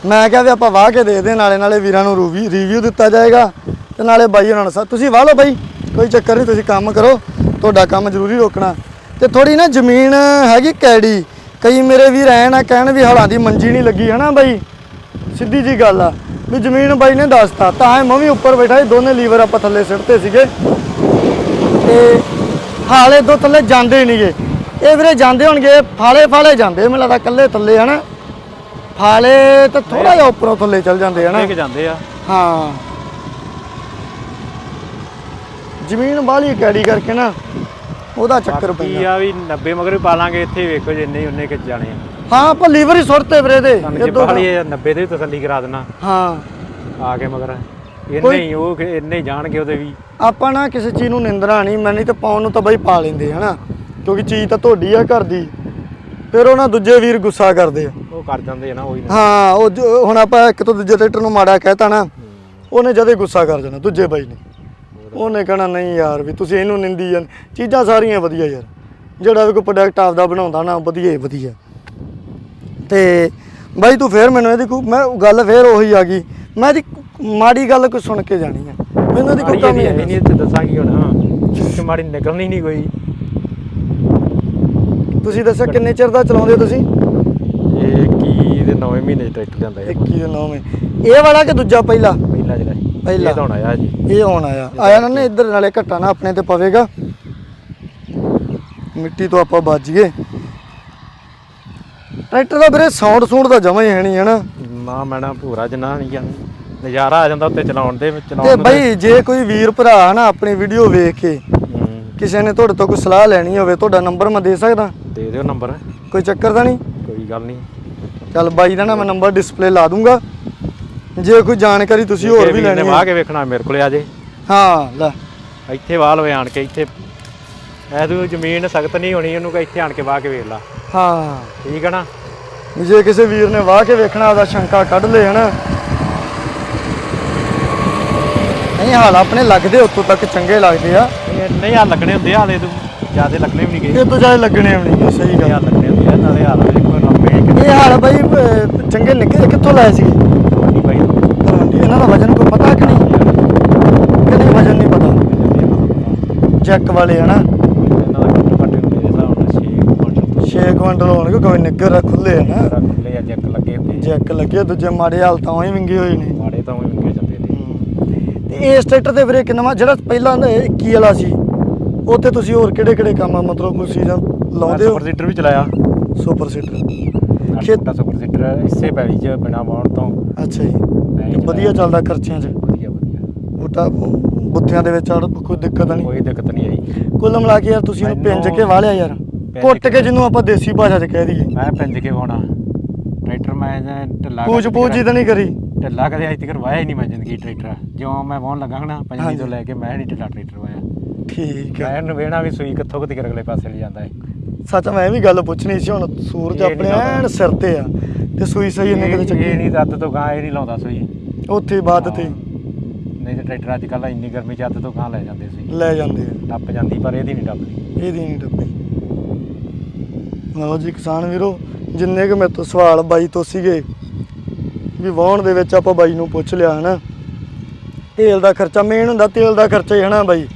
ਮੈਂ ਕਿਹਾ ਵੀ ਆਪਾਂ ਵਾਹ ਕੇ ਦੇ ਨਾਲੇ ਨਾਲੇ ਵੀਰਾਂ ਨੂੰ ਰਿਵਿਊ ਦਿੱਤਾ ਜਾਏਗਾ ਤੇ ਨਾਲੇ ਬਾਈ ਉਹਨਾਂ ਨੂੰ ਤੁਸੀਂ ਵਾਹ ਲਓ ਬਾਈ, ਕੋਈ ਚੱਕਰ ਨਹੀਂ, ਤੁਸੀਂ ਕੰਮ ਕਰੋ, ਤੁਹਾਡਾ ਕੰਮ ਜ਼ਰੂਰੀ ਰੋਕਣਾ। ਤੇ ਥੋੜੀ ਨਾ ਜ਼ਮੀਨ ਹੈਗੀ ਕੈੜੀ, ਕਈ ਮੇਰੇ ਵੀਰ ਐ ਨਾ ਕਹਿਣ ਵੀ ਹਲਾਂ ਦੀ ਮੰਜੀ ਨਹੀਂ ਲੱਗੀ, ਹਨਾ ਬਾਈ? ਸਿੱਧੀ ਜੀ ਗੱਲ ਆ, ਵੀ ਜ਼ਮੀਨ ਬਾਈ ਨੇ ਦੱਸਤਾ, ਤਾਂ ਹੈ ਮੈਂ ਵੀ ਉੱਪਰ ਬੈਠਾ ਸੀ, ਦੋਨੇ ਲੀਵਰ ਆਪਾਂ ਥੱਲੇ ਸਿੱਟਦੇ ਸੀਗੇ। ਤੇ ਹਾਲੇ ਦੋ ਥੱਲੇ ਜਾਂਦੇ ਨਹੀਂਗੇ। ਇਹ ਵੀਰੇ ਜਾਂਦੇ ਹੋਣਗੇ ਫਾਲੇ ਫਾਲੇ ਜਾਂਦੇ, ਮੈਨੂੰ ਲੱਗਦਾ ਕੱਲੇ ਥੱਲੇ, ਹਨਾ? ਫਾਲੇ ਤਾਂ ਥੋੜਾ ਜਿਹਾ ਉੱਪਰੋਂ ਥੱਲੇ ਚੱਲ ਜਾਂਦੇ ਹਨਾ ਕੇ ਜਾਂਦੇ ਆ। ਹਾਂ। ਜ਼ਮੀਨ ਬਾਹਲੀ ਕੈੜੀ ਕਰਕੇ ਨਾ ਉਹਦਾ ਚੱਕਰ ਪੈਂਦਾ। ਆ ਵੀ 90 ਮਗਰ ਵੀ ਪਾ ਲਾਂਗੇ ਇੱਥੇ ਵੇਖੋ ਜਿੰਨੇ ਹੀ ਉਹਨੇ ਕਿ ਜਾਣੇ ਆ। ਹਾਂ ਆਪਾਂ ਲੀਵਰ ਹੀ ਸੁੱਟਤੇ ਵੀਰੇ ਦੇ ਜੇ ਇੱਧਰੋਂ- ਬਾਹਲੀ 90 ਦੇ ਵੀ ਤਸੱਲੀ ਕਰਾ ਦੇਣਾ। ਹਾਂ। ਆ ਕੇ ਮਗਰ। ਇੰਨੇ ਹੀ ਉਹ ਕਿ ਇੰਨੇ ਹੀ ਜਾਣਗੇ ਉਹਦੇ ਵੀ। ਆਪਾਂ ਨਾ ਕਿਸੇ ਚੀਜ਼ ਨੂੰ ਨਿੰਦਣਾ ਨਹੀਂ ਮੈਂ ਨਹੀਂ ਤੇ ਪਾਉਣ ਨੂੰ ਤਾਂ ਬਾਈ ਪਾ ਲੈਂਦੇ ਹਨਾ ਕਿਉਂਕਿ ਚੀਜ਼ ਤਾਂ ਤੁਹਾਡੀ ਆ ਘਰ ਦੀ। ਫਿਰ ਉਹਨਾਂ ਦੂਜੇ ਵੀਰ ਗੁੱਸਾ ਕਰਦੇ ਆ। ਉਹ ਕਰ ਜਾਂਦੇ ਆ ਨਾ ਉਹੀ ਨਾ। ਹਾਂ ਉਹ ਜੋ- ਹੁਣ ਆਪਾਂ ਇੱਕ ਤੋਂ ਦੂਜੇ ਟਰੈਕਟਰ ਨੂੰ ਮਾੜਾ ਕਹਿਤਾ ਨਾ ਉਹਨੇ ਜਦੇ ਗੁੱਸਾ ਕਰ ਜਾਣਾ ਦੂਜੇ ਬਾਈ ਨੇ। ਉਹਨੇ ਕਹਣਾ ਨਹੀਂ ਯਾਰ ਵੀ ਤੁਸੀਂ ਇਹਨੂੰ ਨਿੰਦੀ ਜਾਂ ਚੀਜ਼ਾਂ ਸਾਰੀਆਂ ਵਧੀਆ ਯਾਰ। ਜਿਹੜਾ ਵੀ ਕੋਈ ਪ੍ਰੋਡਕਟ ਆਪਦਾ ਬਣਾਉਂਦਾ ਨਾ ਵਧੀਆ ਹੀ ਵਧੀਆ। ਤੇ ਬਾਈ ਤੂੰ ਫੇਰ ਮੈਨੂੰ ਇਹਦੀ ਕੋਈ ਮੈਂ ਗੱਲ ਫੇਰ ਉਹੀ ਆ ਗਈ। ਮੈਂ ਇਹਦੀ ਮਾੜੀ ਗੱਲ ਕੋਈ ਸੁਣ ਕੇ ਜਾਣੀ ਆ। ਮੈਨੂੰ ਇਹਦੀ ਕੋਈ ਮਾੜੀ ਕਮੀ ਇਹਦੀ ਹੈ ਨਹੀਂ। ਇੱਥੇ ਦੱਸਾਂਗੀ ਹੁਣ ਕਿ ਮਾੜੀ ਨਿਕਲਣੀ ਨਹੀਂ ਕੋਈ। ਤੁਸੀਂ ਦੱਸੋ ਕਿੰਨੇ ਚਿਰ ਦਾ ਚਲਾਉਂਦੇ ਹੋ ਤੁਸੀਂ? ਇਹ ਕੀ ਦੇ 9 ਮਹੀਨੇ ਟਰੈਕਟਰ ਜਾਂਦਾ ਹੈ। 21 ਦੇ 9 ਮੇ ਇਹ ਵਾਲਾ ਕਿ ਦੂਜਾ ਪਹਿਲਾ? ਪਹਿਲਾ ਜਿਹੜਾ। ਪਹਿਲਾ। ਇਹ ਤਾਂ ਹੁਣ ਆਇਆ ਜੀ। ਇਹ ਹੁਣ ਆਇਆ। ਆਇਆ ਨਾ ਨਾ ਇੱਧਰ ਨਾਲੇ ਘੱਟਾ ਨਾ ਆਪਣੇ ਤੇ ਪਵੇਗਾ। ਮਿੱਟੀ ਤੋਂ ਆਪਾਂ ਬਚ ਗਏ। ਟਰੈਕਟਰ ਦਾ ਵੀਰੇ ਸਾਊਂਡ ਸੂੰਡ ਦਾ ਜਮਾ ਹੀ ਹੈ ਨਹੀਂ ਹਨਾ? ਨਾ ਮੈਣਾ ਪੂਰਾ ਜਨਾ ਨਹੀਂ ਜਾਂ ਨਜ਼ਾਰਾ ਆ ਜਾਂਦਾ ਉੱਤੇ ਚਲਾਉਣ ਦੇ ਵਿੱਚ ਤੇ ਚਲਾਉਣ ਦਾ ਬਈ ਜੇ ਕੋਈ ਵੀਰ ਭਰਾ ਨਾ ਆਪਣੀ ਵੀਡੀਓ ਵੇਖ ਕੇ ਕਿਸੇ ਨੇ ਤੁਹਾਡੇ ਤੋਂ ਕੋਈ ਸਲਾਹ ਲੈਣੀ ਹੋਵੇ ਤੁਹਾਡਾ ਨੰਬਰ ਮੈਂ ਦੇ ਸਕਦਾ? ਦੇ ਦਿਓ ਨੰਬਰ। ਕੋਈ ਚੱਕਰ ਤਾਂ ਨਹੀਂ? ਕੋਈ ਗੱਲ ਨਹੀਂ। ਚੱਲ ਬਾਈ ਦਾ ਨਾ ਮੈਂ ਨੰਬਰ ਡਿਸਪਲੇ ਲਾ ਦੂੰਗਾ। ਜੇ ਕੋਈ ਜਾਣਕਾਰੀ ਤੁਸੀਂ ਹੋਰ ਵੀ ਲੈਣੀ ਵਾਹ ਹੈ ਕੇ ਵੇਖਣਾ ਮੇਰੇ ਕੋਲੇ ਆ ਜੇ। ਹਾਂ ਲੈ। ਇੱਥੇ ਵਾਹ ਲਵੇ ਆਣ ਕੇ ਇੱਥੇ ਐਦੂ ਜ਼ਮੀਨ ਸਖਤ ਨਹੀਂ ਹੋਣੀ ਉਹਨੂੰ ਕਹ ਇੱਥੇ ਆਣ ਕੇ ਵਾਹ ਕੇ ਵੇਖ ਲਾ। ਹਾਂ। ਠੀਕ ਹੈ ਨਾ? ਜੇ ਕਿਸੇ ਵੀਰ ਨੇ ਵਾਹ ਕੇ ਵੇਖਣਾ ਉਹਦਾ ਸ਼ੰਕਾ ਕੱਢ ਲੇ ਹਨਾ। ਨਹੀਂ ਹਾਲ ਆਪਣੇ ਲੱਗਦੇ ਉੱਤੋਂ ਤੱਕ ਚੰਗੇ ਲੱਗਦੇ ਆ। ਇਹ ਨਹੀਂ ਆ ਲੱਗਣੇ ਹੁੰਦੇ ਆ ਹਾਲੇ ਤੂੰ ਜਿਆਦੇ ਲੱਗਣੇ ਵੀ ਨਹੀਂ ਗਏ। ਇਹ ਤੋਂ ਜਾਏ ਲੱਗਣੇ ਵੀ ਨਹੀਂ ਸਹੀ ਇਹ ਗੱਲ ਆ ਲੱਗਣੇ ਹੁੰਦੇ ਆ ਨਾਲੇ ਹਾਲ ਵੇਖ ਕੋਈ ਲੰਮੇ ਕਿ ਇਹ ਹਾਲ ਬਾਈ ਅਹ, ਚੰਗੇ ਨਿੱਕੇ ਕਿੱਥੋਂ ਲਾਏ ਸੀ ਨਹੀਂ ਬਾਈ। ਇਹਨਾਂ ਦਾ ਵਜਨ ਕੋਈ ਪਤਾ ਕਿ ਨਹੀਂ? ਕਿ ਨਹੀਂ ਵਜਨ ਨਹੀਂ ਪਤਾ। ਚੈੱਕ ਵਾਲੇ ਹਨਾ ਇਹਨਾਂ ਦਾ ਘੱਟੋ ਘੱਟ ਮੇਰੇ ਹਿਸਾਬ ਨਾਲ 6 ਕੁਆਂਟਲ 6 ਕੁਇੰਟਲ ਹੋਣਗੇ ਕੋਈ ਖੁੱਲੇ ਹਨਾ ਜੱਕ ਲੱਗੇ ਹੁੰਦੇ ਜੈਕ ਲੱਗੇ ਦੂਜੇ ਮਾੜੇ ਹਾਲ ਤਾਂ ਹੀ ਵਿੰਗੇ ਹੋਏ ਨੇ ਮਾੜੇ ਤਾਂ ਉਵੇਂ ਵਿੰਗੇ ਜਾਂਦੇ ਨੇ ਤੇ ਇਸ ਟਰੈਕਟਰ ਦੇ ਵੀਰੇ ਕਿੰਨਾ ਜਿਹੜਾ ਪਹਿਲਾਂ ਦਾ 21 ਵਾਲਾ ਸੀ ਉੱਥੇ ਤੁਸੀਂ ਹੋਰ ਕਿਹੜੇ ਕਿਹੜੇ ਕੰਮ ਆ ਮਤਲਬ ਕੋਈ ਸੀਜ਼ਨ ਲਾਉਂਦੇ ਹੋ? ਸੁਪਰ ਸੀਟਰ ਵੀ ਚਲਾਇਆ। ਸੁਪਰ ਸੀਟਰ ਖੇਤ- ਸੁਪਰ ਸੀਟਰ ਇਸੇ ਪੈਲੀ 'ਚ ਬਿਨਾ ਵਾਉਣ ਤੋਂ। ਅੱਛਾ ਜੀ। ਵਧੀਆ ਚੱਲਦਾ ਖਰਚਿਆਂ 'ਚ? ਵਧੀਆ ਵਧੀਆ। ਬੂਟਾ ਬੁੱਥਿਆਂ ਦੇ ਵਿੱਚ ਆੜ ਕੋਈ ਦਿੱਕਤ ਨਹੀਂ? ਕੋਈ ਦਿੱਕਤ ਨਹੀਂ ਆਈ। ਕੁੱਲ ਮਿਲਾ ਕੇ ਯਾਰ ਤੁਸੀਂ ਇਹਨੂੰ ਪਿੰਜ ਕੇ ਵਾਲਿਆ ਯਾਰ। ਕੁੱਟ ਕੇ- ਜਿਹਨੂੰ ਆਪਾਂ ਦੇਸੀ ਭਾਸ਼ਾ 'ਚ ਕਹਿ ਦਈਏ। ਮੈਂ ਪਿੰਜ ਕੇ ਵਾਉਣਾ ਟਰੈਕਟਰ ਮੈਂ ਢਿੱਲਾ ਪੂਜ ਪੂਜ ਤਾਂ ਨਹੀਂ ਕਰੀ? ਢਿੱਲਾ ਕਦੇ ਅੱਜ ਤੱਕ ਵਾਇਆ ਹੀ ਨਹੀਂ ਮੈਂ ਜ਼ਿੰਦਗੀ ਟਰੈਕਟਰ ਜਿਉਂ ਮੈਂ ਵਾਉਣ ਲੱਗਾ ਹਨਾ ਪੰਜਵੀਂ। ਤੋਂ ਲੈ ਕੇ ਮੈਂ ਨਹੀਂ ਢਿੱਲਾ ਟਰੈਕਟਰ ਵਾਇਆ। ਠੀਕ ਮੈਂ ਹੈ ਇਹਨੂੰ ਵੇਣਾ ਵੀ ਸੂਈ ਕਿੱਥੋਂ ਕਿਤੇ ਅਗਲੇ ਪਾਸੇ ਲੈ ਜਾਂਦਾ ਹੈ ਸੱਚ ਮੈਂ ਵੀ ਗੱਲ ਪੁੱਛਣੀ ਸੀ ਹੁਣ ਸੂਰਜ ਆਪਣੇ। ਐਨ ਸਿਰ ਤੇ ਆ ਤੇ ਸੂਈ ਸਹੀ ਇਹਨੇ ਕਿਤੇ ਚੱਕੀ ਨਹੀਂ ਰੱਤ ਤੋਂ ਗਾਂ ਇਹ ਨਹੀਂ ਲਾਉਂਦਾ ਸੂਈ। ਉੱਥੇ ਬਾਅਦ ਤੇ। ਨਹੀਂ ਤੇ ਟਰੈਕਟਰ ਅੱਜ ਕੱਲ੍ਹ ਇੰਨੀ ਗਰਮੀ ਚ ਅੱਧ ਤੋਂ ਗਾਂ ਲੈ ਜਾਂਦੇ ਸੀ ਲੈ ਜਾਂਦੇ ਆ। ਟੱਪ ਜਾਂਦੀ ਪਰ ਇਹਦੀ ਨਹੀਂ ਟੱਪਦੀ। ਇਹਦੀ ਨਹੀਂ ਡੱਬੀ ਲਓ ਜੀ ਕਿਸਾਨ ਵੀਰੋ ਜਿੰਨੇ ਕੁ ਮੇਰੇ ਤੋਂ ਸਵਾਲ ਬਾਈ ਤੋਂ ਸੀਗੇ ਵੀ ਵਾਹਣ ਦੇ ਵਿੱਚ ਆਪਾਂ ਬਾਈ ਨੂੰ ਪੁੱਛ ਲਿਆ ਹਨਾ? ਤੇਲ ਦਾ ਖਰਚਾ ਮੇਨ ਹੁੰਦਾ ਤੇਲ ਦਾ ਖਰਚਾ ਹੀ ਹਨਾ ਬਾਈ?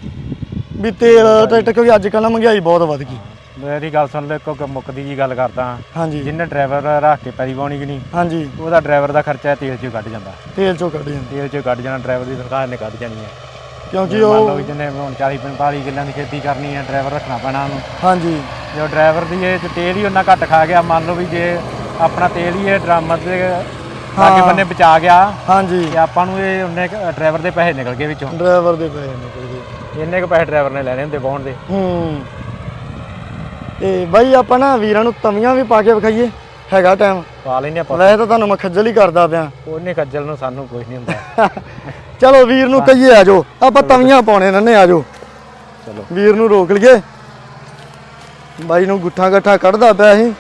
ਵੀ ਤੇਲ ਟਰੈਕਟਰ ਕਿਉਂਕਿ ਅੱਜ ਕੱਲ੍ਹ ਮਹਿੰਗਾਈ ਬਹੁਤ ਵੱਧ ਗਈ। ਮੇਰੀ ਗੱਲ ਸੁਣ ਲੈ ਇੱਕ ਮੁੱਕਦੀ ਜੀ ਗੱਲ ਕਰਦਾ। ਹਾਂਜੀ। ਜਿੰਨੇ ਡਰਾਈਵਰ ਰੱਖ ਕੇ ਪੈਰੀ ਪਾਉਣੀ ਕਿ ਨਹੀਂ ਹਾਂਜੀ। ਉਹਦਾ ਡਰਾਈਵਰ ਦਾ ਖਰਚਾ ਤੇਲ 'ਚੋਂ ਕੱਢ ਜਾਂਦਾ। ਤੇਲ ਚੋਂ ਕੱਢ ਜਾਂਦੇ। ਤੇਲ 'ਚੋਂ ਕੱਢ ਜਾਣਾ ਡਰਾਈਵਰ ਦੀ ਤਨਖਾਹ ਨੇ ਕੱਢ ਜਾਣੀ ਹੈ। ਕਿਉਂਕਿ ਮੰਨ ਲਓ ਉਹ ਜਿਹਨੇ ਹੁਣ 40 45 ਕਿੱਲਿਆਂ ਦੀ ਖੇਤੀ ਕਰਨੀ ਹੈ ਡਰਾਈਵਰ ਰੱਖਣਾ ਪੈਣਾ ਉਹਨੂੰ। ਹਾਂਜੀ। ਜੋ ਡਰਾਈਵਰ ਦੀ ਇਹ ਤੇਲ ਹੀ ਉਹਨਾਂ ਘੱਟ ਖਾ ਗਿਆ ਮੰਨ ਲਓ ਵੀ ਜੇ ਆਪਣਾ ਤੇਲ ਹੀ ਇਹ ਡਰਮ ਦੇ ਲਾਗੇ। ਬੰਨੇ ਬਚਾ ਗਿਆ ਹਾਂਜੀ। ਤੇ ਆਪਾਂ ਨੂੰ ਇਹ ਉਹਨੇ ਡਰਾਈਵਰ ਦੇ ਪੈਸੇ ਨਿਕਲ ਗਏ ਵਿੱਚੋਂ। ਡਰਾਈਵਰ ਦੇ ਪੈਸੇ ਨਿਕਲ ਗਏ। ਇੰਨੇ ਕੁ ਪੈਸੇ ਡਰਾਈਵਰ ਨੇ ਲੈਣੇ ਹੁੰਦੇ ਬੌਂਡ ਦੇ। ਹੂੰ। ਤੇ ਬਾਈ ਆਪਾਂ ਨਾ ਵੀਰਾਂ ਨੂੰ ਤਵੀਆਂ ਵੀ ਪਾ ਕੇ ਵਿਖਾਈਏ ਹੈਗਾ ਟਾਈਮ ਪਾ ਲੈਨੇ ਆਪਾਂ। ਵੈਸੇ ਤਾਂ ਤੁਹਾਨੂੰ ਮੈਂ ਖੱਜਲ ਹੀ ਕਰਦਾ ਪਿਆ। ਉਹਨੇ ਖੱਜਲ ਨੂੰ ਸਾਨੂੰ ਕੁਝ ਨਹੀਂ ਹੁੰਦਾ। ਚਲੋ ਵੀਰ ਨੂੰ ਕਹੀਏ ਆਜੋ ਆਪਾਂ ਤਵੀਆਂ ਪਾਉਣੇ ਨੰਨੇ ਆਜੋ ਚਲੋ। ਵੀਰ ਨੂੰ ਰੋਕ ਲਈਏ। ਬਾਈ ਨੂੰ ਗੁੱਠਾ ਗੱਠਾ ਕੱਢਦਾ ਪਿਆ ਸੀ।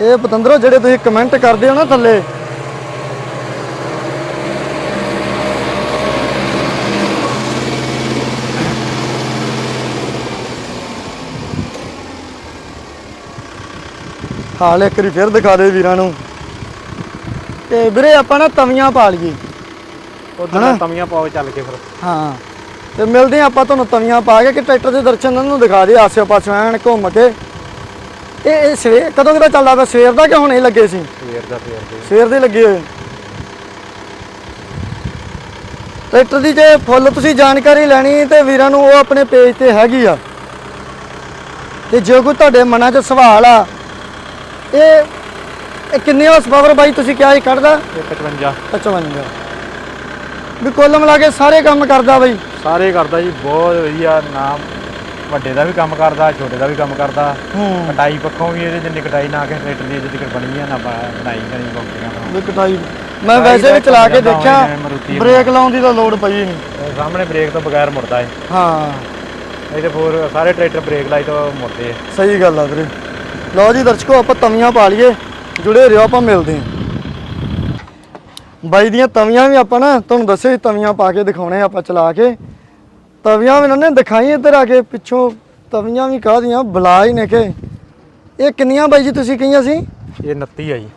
ਇਹ ਪਤੰਦਰੋ ਜਿਹੜੇ ਤੁਸੀਂ ਕਮੈਂਟ ਕਰਦੇ ਹੋ ਨਾ ਥੱਲੇ। ਹਾਲ ਇੱਕ ਵਾਰੀ ਫਿਰ ਦਿਖਾ ਦੇ ਵੀਰਾਂ ਨੂੰ। ਤੇ ਵੀਰੇ ਆਪਾਂ ਨਾ ਤਵੀਆਂ ਪਾ ਲਈਏ। ਉਧਰ ਤਮੀਆਂ ਪਾਓ ਚੱਲ ਕੇ ਫਿਰ। ਹਾਂ। ਤੇ ਮਿਲਦੇ ਆਪਾਂ ਤੁਹਾਨੂੰ ਤਵੀਆਂ ਪਾ ਕੇ ਕਿ ਟਰੈਕਟਰ ਦੇ ਦਰਸ਼ਨ ਨੂੰ ਦਿਖਾ ਦੇ ਆਸੇ ਪਾਸੇ ਐਨ ਘੁੰਮ ਕੇ। ਇਹ ਇਹ ਸਵੇਰ ਕਦੋਂ ਕਿਦਾ ਚੱਲਦਾ ਪਿਆ? ਸਵੇਰ ਦਾ ਕਿ ਹੁਣੇ ਹੀ ਲੱਗੇ ਸੀ? ਸਵੇਰ ਦਾ ਸਵੇਰ ਦੇ। ਸਵੇਰ ਦੇ ਲੱਗੇ ਹੋਏ। ਟਰੈਕਟਰ ਦੀ ਜੇ ਫੁੱਲ ਤੁਸੀਂ ਜਾਣਕਾਰੀ ਲੈਣੀ ਤੇ ਵੀਰਾਂ ਨੂੰ ਉਹ ਆਪਣੇ ਪੇਜ ਤੇ ਹੈਗੀ ਆ। ਤੇ ਜੇ ਕੋਈ ਤੁਹਾਡੇ ਮਨਾਂ 'ਚ ਸਵਾਲ ਆ ਇਹ ਇਹ ਕਿੰਨੇ ਹਾਰਸ ਪਾਵਰ ਬਾਈ ਤੁਸੀਂ ਕਿਹਾ ਸੀ ਕੱਢਦਾ? ਇਹ 55 55 ਵੀ ਕੁੱਲ ਮਿਲਾ ਕੇ ਸਾਰੇ ਕੰਮ ਕਰਦਾ ਬਾਈ? ਸਾਰੇ ਕਰਦਾ ਜੀ ਬਹੁਤ ਵਧੀਆ ਨਾਮ ਵੱਡੇ ਦਾ ਵੀ ਕੰਮ ਕਰਦਾ ਛੋਟੇ ਦਾ ਵੀ ਕੰਮ ਕਰਦਾ। ਹੂੰ। ਕਟਾਈ ਪੱਖੋਂ ਵੀ ਇਹਦੇ ਜਿੰਨੀ ਕਟਾਈ ਨਾ ਕਿ ਟਰੈਕਟਰ ਦੀ ਜਿੱਦ ਬਣੀ ਆ ਨਾ ਬ- ਬਣਾਈ ਕੰਪਨੀਆਂ ਤੋਂ। ਵੀ ਕਟਾਈ ਮੈਂ ਵੈਸੇ ਵੀ ਚਲਾ ਕੇ ਦੇਖਿਆ ਬ੍ਰੇਕ ਲਾਉਣ ਦੀ ਤਾਂ ਲੋੜ ਪਈ ਨਹੀਂ ਇਹ ਸਾਹਮਣੇ ਬ੍ਰੇਕ ਤੋਂ ਬਗੈਰ ਮੁੜਦਾ ਹੈ। ਹਾਂ ਇਹਦੇ ਫੋਰ ਸਾਰੇ ਟਰੈਕਟਰ ਬ੍ਰੇਕ ਲਾਈ ਤੋਂ ਮੁੜਦੇ ਆ। ਸਹੀ ਗੱਲ ਆ ਵੀਰੇ। ਲਓ ਜੀ ਦਰਸ਼ਕੋ ਆਪਾਂ ਤਵੀਆਂ ਪਾ ਲਈਏ ਜੁੜੇ ਰਹੋ ਆਪਾਂ ਮਿਲਦੇ ਹਾਂ। ਬਾਈ ਦੀਆਂ ਤਵੀਆਂ ਵੀ ਆਪਾਂ ਨਾ ਤੁਹਾਨੂੰ ਦੱਸਿਆ ਸੀ ਤਵੀਆਂ ਪਾ ਕੇ ਦਿਖਾਉਣੇ ਆ ਆਪਾਂ ਚਲਾ ਕੇ। ਤਵੀਆਂ ਵੀ ਇਹਨਾਂ ਨੇ ਦਿਖਾਈ ਇੱਧਰ ਆ ਕੇ ਪਿੱਛੋਂ ਤਵੀਆਂ ਵੀ ਕਾਹਦੀਆਂ ਬਲਾ ਹੀ ਨੇ ਕਿ। ਇਹ ਕਿੰਨੀਆਂ ਬਾਈ ਜੀ ਤੁਸੀਂ ਕਹੀਆਂ ਸੀ? ਇਹ 29 ਆ ਜੀ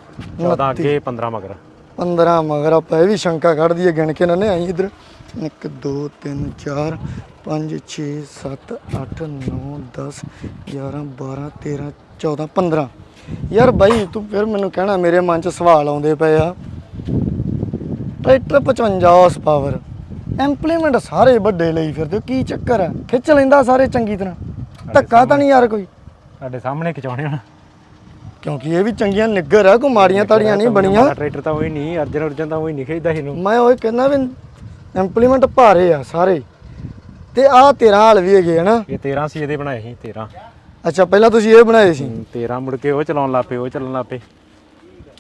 14 ਅੱਗੇ 15 ਮਗਰ। 15 ਮਗਰ ਆਪਾਂ ਇਹ ਵੀ ਸ਼ੰਕਾ ਕੱਢਦੀ ਹੈ ਗਿਣ ਕੇ ਇਹਨਾਂ ਨੇ ਆਈ ਇਧਰ। 1 2 3 4 5 6 7 8 9 10 11 12 13 14 15 ਯਾਰ ਬਾਈ ਤੂੰ ਫਿਰ ਮੈਨੂੰ ਕਹਿਣਾ ਮੇਰੇ ਮਨ 'ਚ ਸਵਾਲ ਆਉਂਦੇ ਪਏ ਆ। ਟਰੈਕਟਰ 55 ਹਾਰਸ ਪਾਵਰ ਇੰਪਲੀਮੈਂਟ ਸਾਰੇ ਵੱਡੇ ਲਈ ਫਿਰਦੇ ਹੋ, ਕੀ ਚੱਕਰ ਹੈ ਖਿੱਚ ਲੈਂਦਾ ਸਾਰੇ ਚੰਗੀ ਤਰ੍ਹਾਂ। ਧੱਕਾ ਤਾਂ ਨਹੀਂ ਯਾਰ ਕੋਈ। ਸਾਡੇ ਸਾਹਮਣੇ ਖਿਚਾਉਣੇ ਹੁਣ। ਕਿਉਂਕਿ ਇਹ ਵੀ ਚੰਗੀਆਂ ਨਿੱਗਰ ਆ ਕੋਈ ਮਾੜੀਆਂ ਤਾੜੀਆਂ ਨਹੀਂ ਬਣੀਆਂ। ਟਰੈਕਟਰ ਤਾਂ ਉਹੀ ਨਹੀਂ ਅਰਜਨ ਅਰਜਨ ਤਾਂ ਉਹੀ ਨਹੀਂ ਖੇਚਦਾ ਇਹਨੂੰ। ਮੈਂ ਉਹ ਕਹਿੰਦਾ ਵੀ ਇੰਪਲੀਮੈਂਟ ਭਾਰੇ ਆ ਸਾਰੇ। ਤੇ ਆਹ 13 ਹਾਲ ਵੀ ਹੈਗੇ ਹਨਾ ਇਹ 13 ਸੀ ਇਹਦੇ ਬਣਾਏ ਸੀ 13 ਅੱਛਾ ਪਹਿਲਾਂ ਤੁਸੀਂ ਇਹ ਬਣਾਏ ਸੀ? 13 ਮੁੜ ਕੇ ਉਹ ਚਲਾਉਣ ਲੱਗ ਪਏ ਉਹ ਚੱਲਣ ਲੱਗ ਪਏ।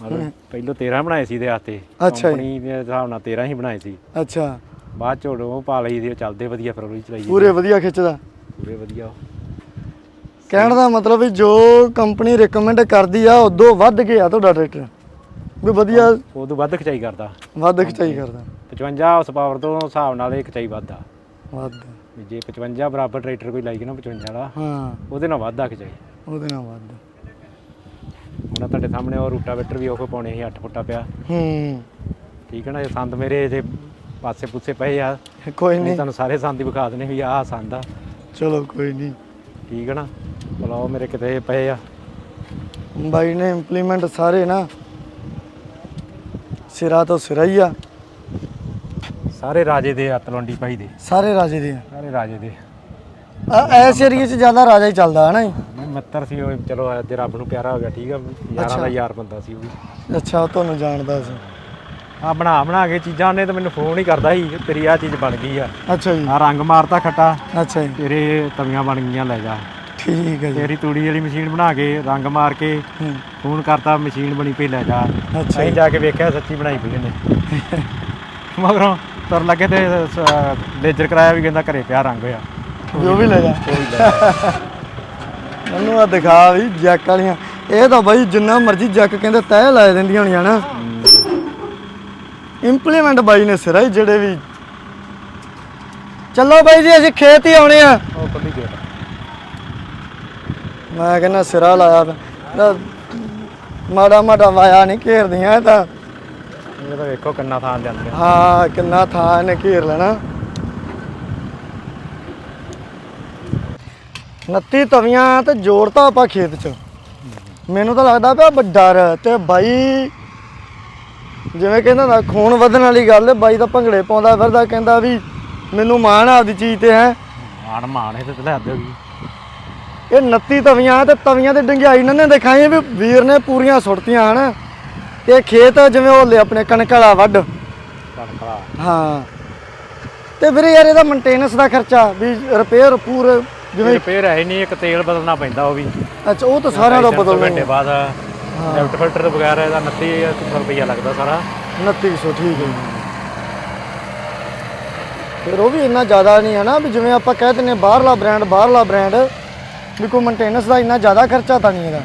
ਮਤਲਬ ਪਹਿਲਾਂ 13 ਬਣਾਏ ਸੀ ਇਹਦੇ ਹੱਥੇ ਅੱਛਾ ਜੀ। ਕੰਪਨੀ ਦੇ ਹਿਸਾਬ ਨਾਲ 13 ਹੀ ਬਣਾਏ ਸੀ। ਅੱਛਾ। ਬਾਅਦ ਚ ਉਹ ਪਾ ਲਈ ਉਹ ਚੱਲਦੇ ਵਧੀਆ ਫਿਰ ਉਹ ਚਲਾਈ ਪੂਰੇ ਵਧੀਆ ਖਿੱਚਦਾ। ਪੂਰੇ ਵਧੀਆ। ਕਹਿਣ ਦਾ ਮਤਲਬ ਵੀ ਜੋ ਕੰਪਨੀ ਰეკਮੈਂਡ ਕਰਦੀ ਆ ਉਦੋਂ ਵੱਧ ਗਿਆ ਤੁਹਾਡਾ ਟਰੈਕਟਰ ਵੀ ਵਧੀਆ ਉਹ ਤੋਂ ਵੱਧ ਖਿਚਾਈ ਕਰਦਾ। ਵੱਧ ਖਿਚਾਈ ਕਰਦਾ। 55 ਹਾਰਸ ਪਾਵਰ ਤੋਂ ਹਿਸਾਬ ਨਾਲ ਇਹ ਖਿਚਾਈ ਵੱਧਦਾ ਵੱਧ। ਜੇ 55 ਬਰਾਬਰ ਟਰੈਕਟਰ ਕੋਈ ਲਾਈ ਨਾ 55 ਵਾਲਾ ਹਾਂ। ਉਹਦੇ ਨਾਲ ਵੱਧਦਾ ਖਿਚਾਈ। ਉਹਦੇ ਨਾਲ ਵੱਧ। ਹੁਣ ਤੁਹਾਡੇ ਸਾਹਮਣੇ ਉਹ ਰੂਟਾਵੇਟਰ ਵੀ ਉਹ ਪਾਉਣੇ ਸੀ 8 ਫੁੱਟਾ ਪਿਆ। ਹੂੰ। ਠੀਕ ਹੈ ਨਾ ਇਹ ਸੰਦ ਮੇਰੇ ਜੇ ਪਾਸੇ ਪੁੱਸੇ ਪਏ ਆ। ਕੋਈ ਨਹੀਂ ਨਹੀਂ। ਤੁਹਾਨੂੰ ਸਾਰੇ ਸੰਦ ਹੀ ਵਿਖਾ ਦਨੇ ਵੀ ਆਹ ਸੰਦ ਆ। ਚਲੋ ਕੋਈ ਨਹੀਂ। ਠੀਕ ਹੈ ਨਾ? ਉਹ ਮੇਰੇ ਕਿਤੇ ਪਏ ਆ। ਬਾਈ ਨੇ ਇੰਪਲੀਮੈਂਟ ਸਾਰੇ ਨਾ ਸਿਰਾ ਤੋਂ ਸਿਰਾ ਹੀ ਆ। ਸਾਰੇ ਰਾਜੇ ਦੇ ਆ ਤਲਵੰਡੀ ਭਾਈ ਦੇ। ਸਾਰੇ ਰਾਜੇ ਦੇ ਆ। ਸਾਰੇ ਰਾਜੇ ਦੇ। ਆ ਐਸ ਏਰੀਏ 'ਚ ਜ਼ਿਆਦਾ ਰਾਜਾ ਹੀ ਚੱਲਦਾ ਹੈ ਨਾ ਜੀ? ਮੈਂ ਮਿੱਤਰ ਸੀ ਉਹ ਚਲੋ ਅੱਜ ਰੱਬ ਨੂੰ ਪਿਆਰਾ ਹੋ ਗਿਆ ਠੀਕ ਆ। ਯਾਰਾਂ ਦਾ ਯਾਰ ਬੰਦਾ ਸੀ ਉਹ ਵੀ। ਅੱਛਾ ਉਹ ਤੁਹਾਨੂੰ ਜਾਣਦਾ ਸੀ। ਆ ਬਣਾ ਬਣਾ ਕੇ ਚੀਜ਼ਾਂ ਉਹਨੇ ਤਾਂ ਮੈਨੂੰ ਫੋਨ ਹੀ ਕਰਦਾ ਸੀ ਤੇਰੀ ਆ ਚੀਜ਼ ਬਣ ਗਈ ਆ। ਅੱਛਾ ਜੀ। ਆ ਰੰਗ ਮਾਰਤਾ ਖੱਟਾ ਅੱਛਾ ਜੀ। ਤੇਰੇ ਤਵੀਆਂ ਬਣ ਗਈਆਂ ਲੈ ਜਾ। ਠੀਕ ਹੈ ਜੀ। ਤੇਰੀ ਤੂੜੀ ਵਾਲੀ ਮਸ਼ੀਨ ਬਣਾ ਕੇ ਰੰਗ ਮਾਰ ਕੇ ਫੋਨ ਕਰਤਾ ਮਸ਼ੀਨ ਬਣੀ ਪਈ ਲੈ ਜਾ। ਅੱਛਾ ਅਸੀਂ ਜੀ ਜਾ ਕੇ ਵੇਖਿਆ ਸੱਚੀ ਬਣਾਈ ਪਈ ਇਹਨੇ ਮਗਰੋਂ ਤੁਰ ਲੱਗੇ ਤੇ ਲੇਜ਼ਰ ਕਰਾਇਆ ਵੀ ਕਹਿੰਦਾ ਘਰੇ ਪਿਆ ਰੰਗ ਹੋਇਆ। ਉਹ ਵੀ ਲੈ ਜਾ। ਮੈਨੂੰ ਆ ਦਿਖਾ ਵੀ ਜੈਕ ਵਾਲੀਆਂ। ਇਹ ਤਾਂ ਬਾਈ ਜਿੰਨਾ ਮਰਜ਼ੀ ਜੈਕ ਕਹਿੰਦੇ ਤੈਅ ਲਾ ਦਿੰਦੀਆਂ ਹੋਣੀਆਂ ਨਾ। ਇੰਪਲੀਮੈਂਟ ਬਾਈ ਨੇ ਸਿਰਾ ਹੀ ਜਿਹੜੇ ਵੀ। ਚੱਲੋ ਬਾਈ ਜੀ ਅਸੀਂ ਖੇਤ ਹੀ ਆਉਣੇ ਆ। ਉਹ ਕੱਢੀ ਗੇਟ ਮੈਂ ਕਹਿੰਦਾ ਸਿਰਾ ਲਾਇਆ ਪਿਆ। ਮਾੜਾ ਮਾੜਾ ਵਾਇਆ ਨਹੀਂ ਘੇਰਦੀਆਂ ਇਹ ਤਾਂ। ਇਹ ਤਾਂ ਵੇਖੋ ਕਿੰਨਾ ਥਾਂ ਜਾਂਦੇ ਆ। ਹਾਂ ਕਿੰਨਾ ਥਾਂ ਇਹਨੇ ਘੇਰ ਲੈਣਾ। 29 ਤਵੀਆਂ ਤੇ ਜੋੜਤਾ ਆਪਾਂ ਖੇਤ 'ਚ। ਮੈਨੂੰ ਤਾਂ ਲੱਗਦਾ ਪਿਆ ਬ- ਡਰ ਤੇ ਬਾਈ ਜਿਵੇਂ ਕਹਿੰਦਾ ਨਾ ਖੂਨ ਵਧਣ ਵਾਲੀ ਗੱਲ ਬਾਈ ਤਾਂ ਭੰਗੜੇ ਪਾਉਂਦਾ ਫਿਰਦਾ ਕਹਿੰਦਾ ਵੀ ਮੈਨੂੰ ਮਾਣ ਆ ਆਪਦੀ ਚੀਜ਼ ਤੇ ਹੈ। ਮਾਣ ਮਾਣ ਇਹ ਤੇ ਲੈ ਇਹ 29 ਤਵੀਆਂ ਤੇ ਤਵੀਆਂ ਤੇ ਡੰਗਿਆਈ ਇਹਨਾਂ ਨੇ ਦਿਖਾਈ ਵੀ ਵੀਰ ਨੇ ਪੂਰੀਆਂ ਸੁੱਟਤੀਆਂ ਹਨ। ਤੇ ਖੇਤ ਜਿਵੇਂ ਉਹ ਲੈ ਆਪਣੇ ਕਣਕ ਵਾਲਾ ਵੱਢ। ਕਣਕਲਾ ਹਾਂ। ਤੇ ਵੀਰੇ ਯਾਰ ਇਹਦਾ ਮੇਨਟੇਨੈਂਸ ਦਾ ਖਰਚਾ ਵੀ ਰਿਪੇਅਰ ਪੂਰ ਜਿਵੇਂ ਰਿਪੇਅਰ ਹੈ ਨਹੀਂ ਇੱਕ ਤੇਲ ਬਦਲਣਾ ਪੈਂਦਾ ਉਹ ਵੀ। ਅੱਛਾ ਉਹ ਤਾਂ ਸਾਰਿਆਂ ਦਾ 250 ਬਦਲਣਾ। ਹੀ ਬਾਅਦ। ਲੈਫਟ ਫਿਲਟਰ ਤੋਂ ਬਗੈਰ ਇਹਦਾ 2900 ਰੁਪਈਆ ਲੱਗਦਾ ਸਾਰਾ। 2900 ਠੀਕ ਹੈ। ਜੀ। ਫਿਰ ਉਹ ਵੀ ਇੰਨਾ ਜ਼ਿਆਦਾ ਨਹੀਂ ਹੈ ਨਾ ਵੀ ਜਿਵੇਂ ਆਪਾਂ ਕਹਿ ਹਾਂ ਬਾਹਰਲਾ ਬ੍ਰਾਂਡ ਬਾਹਰਲਾ ਬ੍ਰਾਂਡ ਵੀ ਕੋਈ ਮੇਨਟੇਨੈਂਸ ਦਾ ਇੰਨਾ ਜ਼ਿਆਦਾ ਖਰਚਾ ਤਾਂ ਨਹੀਂ ਇਹਦਾ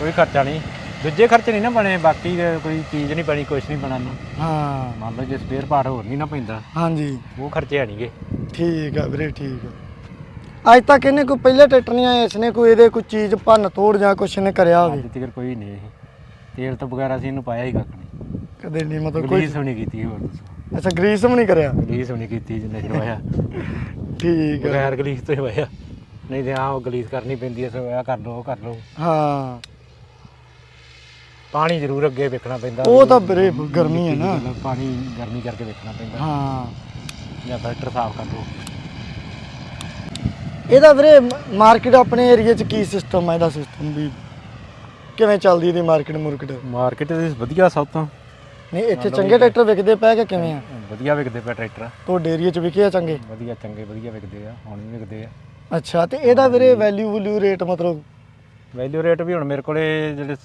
ਕੋਈ ਖਰਚਾ ਨਹੀਂ। ਦੂਜੇ ਖਰਚੇ ਨਹੀਂ ਨਾ ਬਣੇ ਬਾਕੀ ਕੋਈ ਚੀਜ਼ ਨਹੀਂ ਬਣੀ ਕੁਛ ਨਹੀਂ ਬਣਾ ਨੂੰ ਹਾਂ। ਮੰਨ ਲਓ ਜੇ ਸਪੇਅਰ ਪਾਰਟ ਹੋਰ ਨਹੀਂ ਨਾ ਪੈਂਦਾ। ਹਾਂਜੀ। ਉਹ ਖਰਚੇ ਨਹੀਂਗੇ ਠੀਕ ਆ ਵੀਰੇ ਠੀਕ ਆ ਅੱਜ ਤੱਕ ਇਹਨੇ ਕੋਈ ਪਹਿਲੇ ਟਰੈਕਟਰ ਨਹੀਂ ਆਇਆ ਇਸਨੇ ਕੋਈ ਇਹਦੇ ਕੋਈ ਚੀਜ਼ ਭੰਨ ਤੋੜ ਜਾਂ ਕੁਛ ਇਹਨੇ ਕਰਿਆ ਹੋਵੇ। ਅੱਜ ਤੱਕ ਕੋਈ ਨਹੀਂ ਇਹ। ਤੇਲ ਤੋਂ ਬਗੈਰ ਅਸੀਂ ਇਹਨੂੰ ਪਾਇਆ ਹੀ ਕੱਖ ਨਹੀਂ। ਕਦੇ ਨਹੀਂ ਮਤਲਬ ਕੋਈ ਗਲੀਸ ਵੀ ਨਹੀਂ ਕੀਤੀ ਹੋਰ ਦੱਸੋ। ਅੱਛਾ ਗਰੀਸ ਵੀ ਨਹੀਂ ਕਰਿਆ? ਗਲੀਸ ਵੀ ਨਹੀਂ ਕੀਤੀ ਜਿੰਨੇ ਚਿਰ ਵਾਇਆ ਠੀਕ ਆ। ਬਗੈਰ ਗਲੀਸ ਤੋਂ ਹੀ ਵਾਇਆ ਨਹੀਂ ਤੇ ਆਹ ਉਹ ਗਲੀਸ ਕਰਨੀ ਪੈਂਦੀ ਐ ਸੋ ਆ ਕਰ ਲਓ ਉਹ ਕਰ ਲਓ। ਹਾਂ। ਪਾਣੀ ਜ਼ਰੂਰ ਅੱਗੇ ਵੇਖਣਾ ਪੈਂਦਾ। ਉਹ ਤਾਂ ਵੀਰੇ ਗਰਮੀ ਹੈ ਨਾ। ਪਾਣੀ ਗਰਮੀ ਕਰਕੇ ਵੇਖਣਾ ਪੈਂਦਾ। ਹਾਂ। ਜਾਂ ਫਿਲਟਰ ਸਾਫ਼ ਕਰ ਲਓ। ਇਹਦਾ ਵੀਰੇ ਮਾਰਕੀਟ ਆਪਣੇ ਏਰੀਆ 'ਚ ਕੀ ਸਿਸਟਮ ਹੈ ਇਹਦਾ ਸਿਸਟਮ ਵੀ? ਕਿਵੇਂ ਚੱਲਦੀ ਇਹਦੀ ਮਾਰਕੀਟ? ਮੁਰਕੀਟ ਮਾਰਕੀਟ ਦੇ ਵਧੀਆ ਸਭ ਤੋਂ। ਨਹੀਂ ਇੱਥੇ ਚੰਗੇ ਟਰੈਕਟਰ ਵਿਕਦੇ ਪਏ ਕਿ ਕਿਵੇਂ ਆ? ਵਧੀਆ ਵਿਕਦੇ ਪਏ ਟਰੈਕਟਰ ਤੁਹਾਡੇ ਏਰੀਆ 'ਚ ਵਿਕੇ ਆ ਚੰਗੇ? ਵਧੀਆ ਚੰਗੇ ਵਧੀਆ ਵਿਕਦੇ ਆ ਹੁਣ ਵੀ ਵਿਕਦੇ ਆ। ਅੱਛਾ ਤੇ ਇਹਦਾ ਵੀਰੇ ਵੈਲਿਊ ਵੈਲਿਊ ਰੇਟ ਮਤਲਬ? ਵੈਲਿਊ ਰੇਟ ਵੀ ਹੁਣ ਮੇਰੇ ਕੋਲੇ ਜਿਹੜੇ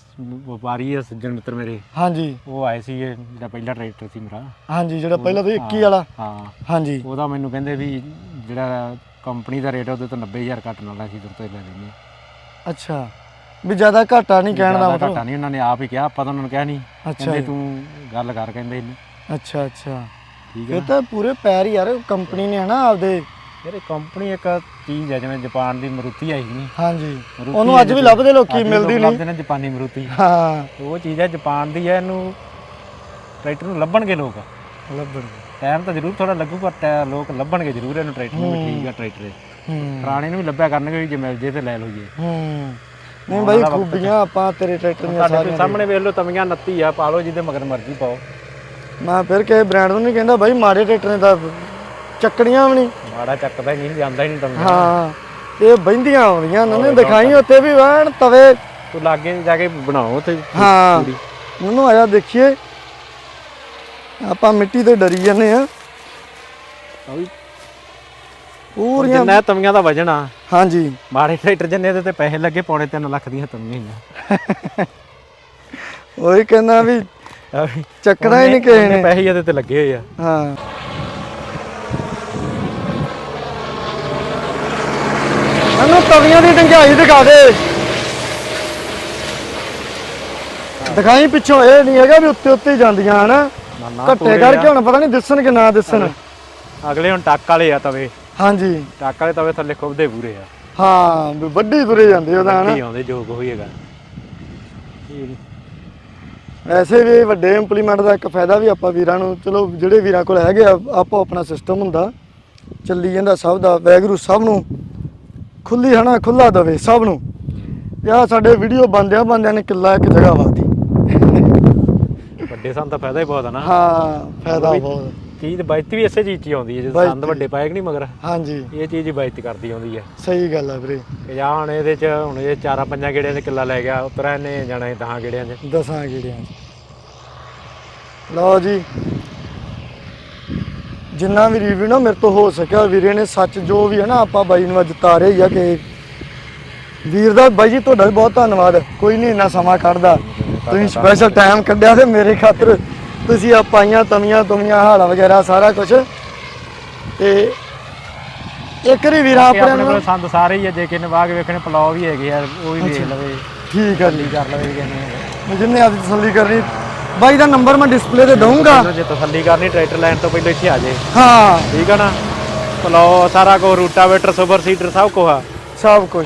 ਵਪਾਰੀ ਆ ਸੱਜਣ ਮਿੱਤਰ ਮੇਰੇ ਹਾਂਜੀ। ਉਹ ਆਏ ਸੀ ਜਿਹੜਾ ਪਹਿਲਾ ਟਰੈਕਟਰ ਸੀ ਮੇਰਾ। ਹਾਂਜੀ ਜਿਹੜਾ ਪਹਿਲਾਂ ਤੋਂ 21 ਵਾਲਾ? ਹਾਂ। ਹਾਂਜੀ। ਉਹਦਾ ਮੈਨੂੰ ਕਹਿੰਦੇ ਵੀ ਜਿਹੜਾ ਕੰਪਨੀ ਦਾ ਰੇਟ ਉਹਦੇ ਤੋਂ 90000 ਘੱਟ ਨਾਲ ਅਸੀਂ ਦੁਰ ਤੋਂ ਹੀ ਲੈ ਲੈਂਦੇ ਹਾਂ। ਅੱਛਾ ਵੀ ਜ਼ਿਆਦਾ ਘਾਟਾ ਨਹੀਂ ਕਹਿਣ ਦਾ ਜ਼ਿਆਦਾ ਮਤਲਬ? ਘਾਟਾ ਨਹੀਂ ਉਹਨਾਂ ਨੇ ਆਪ ਹੀ ਕਿਹਾ ਆਪਾਂ ਤਾਂ ਉਹਨਾਂ ਨੂੰ ਕਿਹਾ ਨਹੀਂ। ਅੱਛਾ ਕਹਿੰਦੇ ਜੀ। ਤੂੰ ਗੱਲ ਕਰ ਕਹਿੰਦੇ ਇਹਨੂੰ। ਅੱਛਾ ਅੱਛਾ। ਠੀਕ ਹੈ ਇਹ ਤਾਂ ਪੂਰੇ ਪੈਰ ਹੀ ਯਾਰ ਕੰਪਨੀ ਨੇ ਹਨਾ ਆਪਦੇ। ਯਾਰ ਇਹ ਕੰਪਨੀ ਇੱਕ ਚੀਜ਼ ਹੈ ਜਿਵੇਂ ਜਾਪਾਨ ਦੀ ਮਰੂਤੀ ਆਈ ਨਹੀਂ ਹਾਂਜੀ। ਮਰੂਤੀ ਉਹਨੂੰ ਅੱਜ ਵੀ ਲੱਭਦੇ ਲੋਕੀ ਅੱਜ ਵੀ ਮਿਲਦੀ ਲੋਕ ਨਹੀਂ ਲੱਭਦੇ ਨੇ ਜਾਪਾਨੀ ਮਰੂਤੀ। ਹਾਂ। ਉਹ ਚੀਜ਼ ਹੈ ਜਾਪਾਨ ਦੀ ਹੈ ਇਹਨੂੰ ਟਰੈਕਟਰ ਨੂੰ ਲੱਭਣਗੇ ਲੋਕ। ਲੱਭਣ ਟਾਈਮ ਤਾਂ ਜ਼ਰੂਰ ਥੋੜਾ ਲੱਗੂ ਪਰ ਟੈ- ਲੋਕ ਲੱਭਣਗੇ ਜ਼ਰੂਰ ਇਹਨੂੰ ਟਰੈਕਟਰ ਨੂੰ ਵੀ ਠੀਕ ਆ ਟਰੈਕਟਰ। ਇਹ। ਹੂੰ। ਪੁਰਾਣੇ ਨੂੰ ਵੀ ਲੱਭਿਆ ਕਰਨਗੇ ਵੀ ਜੇ ਮਿਲ ਜੇ ਤੇ ਲੈ ਲਓ ਜੀ। ਹੂੰ। ਨਹੀਂ ਬਾਈ ਖੂਬੀਆਂ ਆਪਾਂ ਤੇਰੇ ਟਰੈਕਟਰ ਦੀਆਂ ਸਾਰੀਆਂ ਸਾਹਮਣੇ ਵੇਖ ਲਓ ਤਵੀਆਂ 29 ਆ ਪਾ ਲਓ ਜਿਹਦੇ ਮਗਰ ਮਰਜ਼ੀ ਪਾਓ। ਮੈਂ ਫਿਰ ਕਿਸੇ ਬ੍ਰਾਂਡ ਨੂੰ ਨਹੀਂ ਕਹਿੰਦਾ ਬਾਈ ਮਾੜੇ ਟਰੈਕਟਰ ਨੇ ਤਾਂ ਚੱਕਣੀਆਂ ਵੀ ਨਹੀਂ। ਮਾੜਾ ਚੱਕਦਾ ਹੀ ਨਹੀਂ ਜਾਂਦਾ ਹੀ ਨਹੀਂ ਤਵੀਆਂ। ਹਾਂ ਇਹ ਬਹਿੰਦੀਆਂ ਆਉਂਦੀਆਂ ਨੇ ਦਿਖਾਈ ਉੱਥੇ ਵੀ ਵਹਿਣ ਤਵੇ। ਤੂੰ ਲਾਗੇ ਜਾ ਕੇ ਬਣਾਓ ਤੇ ਹਾਂ। ਉਹਨੂੰ ਆਇਆ ਦੇਖੀਏ। ਆਪਾਂ ਮਿੱਟੀ ਤੇ ਡਰੀ ਜਾਂਦੇ ਆ ਵੀ ਪੂਰੀਆਂ ਜਿੰਨਾ ਤਵੀਆਂ ਦਾ ਵਜਨ ਆ। ਹਾਂਜੀ। ਮਾੜੇ ਟਰੈਕਟਰ ਜਿੰਨੇ ਦੇ ਤੇ ਪੈਸੇ ਲੱਗੇ ਪੌਣੇ 3 ਲੱਖ ਦੀਆਂ ਤਵੀਆਂ ਹੀ ਉਹੀ ਕਹਿੰਦਾ ਵੀ ਆ ਚੱਕਣਾ ਹੀ ਨਹੀਂ ਕਿਸੇ ਨੇ। ਪੈਸੇ ਇਹਦੇ ਤੇ ਲੱਗੇ ਹੋਏ ਆ। ਹਾਂ। ਮੈਨੂੰ ਤਵੀਆਂ ਦੀ ਡੰਗਾਈ ਦਿਖਾ ਦੇ। ਦਿਖਾਈ ਪਿੱਛੋਂ ਇਹ ਨਹੀਂ ਹੈਗਾ ਵੀ ਉੱਤੇ ਉੱਤੇ ਜਾਂਦੀਆਂ ਹਨਾ? ਨਾ ਨਾ ਘੱਟੇ ਕਰਕੇ ਹੁਣ ਪਤਾ ਨਹੀਂ ਦਿਸਣ ਕਿ ਨਾ ਦਿਸਣ। ਅਗਲੇ ਹੁਣ ਟੱਕ ਵਾਲੇ ਆ ਤਵੇ। ਹਾਂਜੀ। ਟੱਕ ਵਾਲੇ ਤਵੇ ਥੱਲੇ ਖੁੱਬਦੇ ਪੂਰੇ ਆ। ਹਾਂ ਵੀ ਵੱਡੀ ਤੁਰੇ ਜਾਂਦੇ ਉਹਦਾ ਹਨਾ। ਕੀ ਆਉਂਦੇ ਜੋਗ ਹੋਈਏਗਾ ਵੈਸੇ ਵੀ ਵੱਡੇ ਇੰਪਲੀਮੈਂਟ ਦਾ ਇੱਕ ਫਾਇਦਾ ਵੀ ਆਪਾਂ ਵੀਰਾਂ ਨੂੰ ਚਲੋ ਜਿਹੜੇ ਵੀਰਾਂ ਕੋਲ ਹੈਗੇ ਆ ਆਪੋ ਆਪਣਾ ਸਿਸਟਮ ਹੁੰਦਾ। ਚੱਲੀ ਜਾਂਦਾ ਸਭ ਦਾ ਵੈਗਰੂ ਸਭ ਨੂੰ ਖੁੱਲੀ ਹਨਾ ਖੁੱਲਾ ਦਵੇ ਸਭ ਨੂੰ। ਯਾ ਸਾਡੇ ਵੀਡੀਓ ਬੰਦਿਆਂ ਬੰਦਿਆਂ ਨੇ ਕਿੱਲਾ ਇੱਕ ਜਗ੍ਹਾ ਵਾਦੀ ਵੱਡੇ ਸੰਦ ਦਾ ਫਾਇਦਾ ਹੀ ਬਹੁਤ ਆ ਨਾ। ਹਾਂ ਫਾਇਦਾ ਬਹੁਤ ਚੀਜ਼ ਬਾਇਤੀ ਵੀ ਇਸੇ ਚੀਜ਼ 'ਚ ਹੀ ਆਉਂਦੀ ਹੈ ਜੇ। ਸੰਦ ਵੱਡੇ ਪਾਏ ਕਿ ਨਹੀਂ ਮਗਰ? ਹਾਂਜੀ। ਇਹ ਚੀਜ਼ ਹੀ ਬਾਇਤੀ ਕਰਦੀ ਆਉਂਦੀ ਹੈ ਸਹੀ ਗੱਲ ਆ ਵੀਰੇ। ਜਾਂ ਹੁਣ ਇਹਦੇ 'ਚ ਹੁਣ ਇਹ ਚਾਰਾਂ ਪੰਜਾਂ ਗੇੜਿਆਂ 'ਚ ਕਿੱਲਾ ਲੈ ਗਿਆ ਉਤਰਾ ਇਹਨੇ ਜਾਣਾ ਸੀ ਦਹਾਂ ਗੇੜਿਆਂ 'ਚ। ਦਸਾਂ ਗੇੜਿਆਂ 'ਚ। ਲਓ ਜੀ। ਜਿੰਨਾ ਵੀ ਰਿਵਿਊ ਨਾ ਮੇਰੇ ਤੋਂ ਹੋ ਸਕਿਆ ਵੀਰੇ ਨੇ ਸੱਚ ਜੋ ਵੀ ਹੈ ਨਾ ਆਪਾਂ ਬਾਈ ਨੂੰ ਅੱਜ ਤਾਰੇ ਹੀ ਆ ਕਿ ਵੀਰ ਦਾ ਬਾਈ ਜੀ ਤੁਹਾਡਾ ਵੀ ਬਹੁਤ ਧੰਨਵਾਦ। ਕੋਈ ਨਹੀਂ ਇੰਨਾ ਸਮਾਂ ਕੱਢਦਾ। ਤੁਸੀਂ ਸਪੈਸ਼ਲ ਟਾਈਮ ਕੱਢਿਆ ਤੇ ਮੇਰੇ ਖਾਤਰ ਤੁਸੀਂ ਆ ਪਾਈਆਂ ਤਮੀਆਂ ਤੁਮੀਆਂ ਹਾਲਾ ਵਗੈਰਾ ਸਾਰਾ ਕੁਝ ਤੇ ਇੱਕ ਰੀ ਵੀਰਾਂ ਕਿ ਆਪਣੇ ਕੋਲ ਨੂੰ ਸੰਦ ਸਾਰੇ ਹੀ ਆ ਜੇ ਕਿਨੇ ਵਾਗ ਵੇਖਣੇ ਪਲਾਉ ਵੀ ਹੈਗੇ ਆ ਉਹ ਵੀ ਵੇਖ ਲਵੇ। ਠੀਕ ਜੀ। ਕੀ ਕਰ ਲਵੇ ਕਿਨੇ ਜਿੰਨੇ ਆਦੀ ਤਸੱਲੀ ਕਰਨੀ ਬਾਈ ਦਾ ਨੰਬਰ ਮੈਂ ਡਿਸਪਲੇ ਤੇ ਦਊਂਗਾ। ਜੇ ਤਸੱਲੀ ਕਰਨੀ ਟਰੈਕਟਰ ਲੈਣ ਤੋਂ ਪਹਿਲਾਂ ਇੱਥੇ ਆ ਜੇ। ਹਾਂ। ਠੀਕ ਆ ਨਾ? ਪਲਾਉ ਸਾਰਾ ਕੋ ਰੂਟਾਵੇਟਰ ਸੁਪਰ ਸੀਡਰ ਸਭ ਕੁਛ ਆ। ਸਭ ਕੁਝ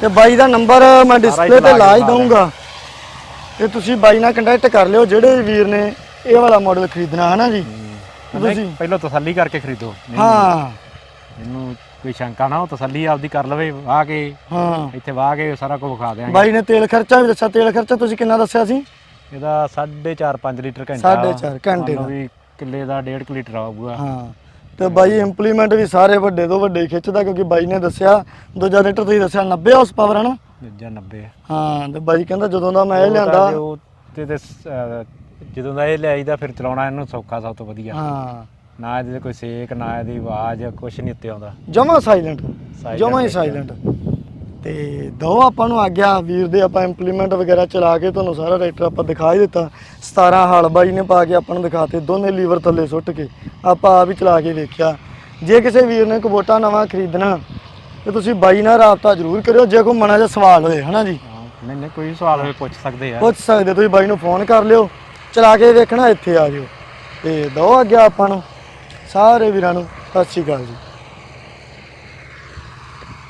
ਤੇ ਬਾਈ ਦਾ ਨੰਬਰ ਮੈਂ ਡਿਸਪਲੇ ਤੇ ਲਾ ਹੀ ਦਊਂਗਾ। ਤੇ ਤੁਸੀਂ ਬਾਈ ਨਾਲ ਕੰਟੈਕਟ ਕਰ ਲਿਓ ਜਿਹੜੇ ਵੀਰ ਨੇ ਇਹ ਵਾਲਾ ਮਾਡਲ ਖਰੀਦਣਾ ਹੈ ਨਾ ਜੀ ਤੁਸੀਂ ਪਹਿਲਾਂ ਤਸੱਲੀ ਕਰਕੇ ਖਰੀਦੋ। ਨਹੀਂ, ਹਾਂ। ਇਹਨੂੰ ਕੋਈ ਸ਼ੰਕਾ ਨਾ ਉਹ ਤਸੱਲੀ ਆਪਦੀ ਕਰ ਲਵੇ ਵਾਹ ਕੇ। ਹਾਂ। ਇੱਥੇ ਵਾਹ ਕੇ ਸਾਰਾ ਕੁਝ ਵਿਖਾ ਦਿਆਂਗੇ। ਬਾਈ ਨੇ ਤੇਲ ਖਰਚਾ ਵੀ ਦੱਸਿਆ ਤੇਲ ਖਰਚਾ ਤੁਸੀਂ ਕਿੰਨਾ ਦੱਸਿਆ ਸੀ? ਇਹਦਾ 4.5 5 ਲੀਟਰ ਘੰਟਾ। ਸਾਢੇ ਚਾਰ ਘੰਟੇ ਲਓ ਦਾ। ਵੀ ਕਿੱਲੇ ਦਾ 1.5 ਲੀਟਰ ਆਊਗਾ। ਹਾਂ। ਤੇ ਬਾਈ ਇੰਪਲੀਮੈਂਟ ਵੀ ਸਾਰੇ ਵੱਡੇ ਤੋਂ ਵੱਡੇ ਹੀ ਖਿੱਚਦਾ ਕਿਉਂਕਿ ਬਾਈ ਨੇ ਦੱਸਿਆ ਦੂਜਾ ਰੇਟਰ ਤੁਸੀਂ ਦੱਸਿਆ 90 ਹਾਰਸ ਪਾਵਰ ਹੈ ਨਾ ਜਾਂ 90 ਹਾਂ ਤੇ ਬਾਈ ਕਹਿੰਦਾ ਜਦੋਂ ਦਾ ਮੈਂ ਇਹ ਉਹ ਤਾਂ ਲਿਆਂਦਾ ਜੋ ਤੇ ਤੇ ਸ- ਅਹ ਜਦੋਂ ਦਾ ਇਹ ਲਿਆਈਦਾ ਫਿਰ ਚਲਾਉਣਾ ਇਹਨੂੰ ਸੌਖਾ ਸਭ ਤੋਂ ਵਧੀਆ। ਹਾਂ। ਨਾ ਇਹਦੇ 'ਤੇ ਕੋਈ ਸੇਕ ਨਾ ਇਹਦੀ ਆਵਾਜ਼ ਕੁਝ ਨਹੀਂ ਉੱਤੇ ਆਉਂਦਾ। ਜਮਾ ਸਾਇਲੈਂਟ Silent ਜਮਾ ਹੀ ਦੇਖਿਆ। ਸਾਇਲੈਂਟ ਤੇ ਦੋ ਆਪਾਂ ਨੂੰ ਆ ਗਿਆ ਵੀਰ ਦੇ ਆਪਾਂ ਇੰਪਲੀਮੈਂਟ ਵਗੈਰਾ ਚਲਾ ਕੇ ਤੁਹਾਨੂੰ ਸਾਰਾ ਟਰੈਕਟਰ ਆਪਾਂ ਦਿਖਾ ਹੀ ਦਿੱਤਾ। 17 ਹਲ ਬਾਈ ਨੇ ਪਾ ਕੇ ਆਪਾਂ ਨੂੰ ਦਿਖਾਤੇ ਦੋਨੇ ਲੀਵਰ ਥੱਲੇ ਸੁੱਟ ਕੇ। ਆਪਾਂ ਆ ਵੀ ਚਲਾ ਕੇ ਵੇਖਿਆ। ਜੇ ਕਿਸੇ ਵੀਰ ਨੇ ਕਬੋਟਾ ਨਵਾਂ ਖਰੀਦਣਾ ਤੇ ਤੁਸੀਂ ਬਾਈ ਨਾਲ ਰਾਬਤਾ ਜ਼ਰੂਰ ਕਰਿਓ ਜੇ ਕੋਈ ਮਨਾ ਜਿਹਾ ਸਵਾਲ ਹੋਏ ਹਨਾ ਜੀ? ਨਹੀਂ ਨਹੀਂ ਕੋਈ ਸਵਾਲ ਹੋਵੇ ਪੁੱਛ ਸਕਦੇ ਆ। ਪੁੱਛ ਸਕਦੇ ਤੁਸੀਂ ਬਾਈ ਨੂੰ ਫੋਨ ਕਰ ਲਿਓ ਚਲਾ ਕੇ ਵੇਖਣਾ ਇੱਥੇ ਆ ਜਿਓ। ਤੇ ਦੋ ਗਿਆ ਆਪਾਂ ਨੂੰ ਸਾਰੇ ਵੀਰਾਂ ਨੂੰ ਸਤਿ ਸ਼੍ਰੀ ਅਕਾਲ ਜੀ।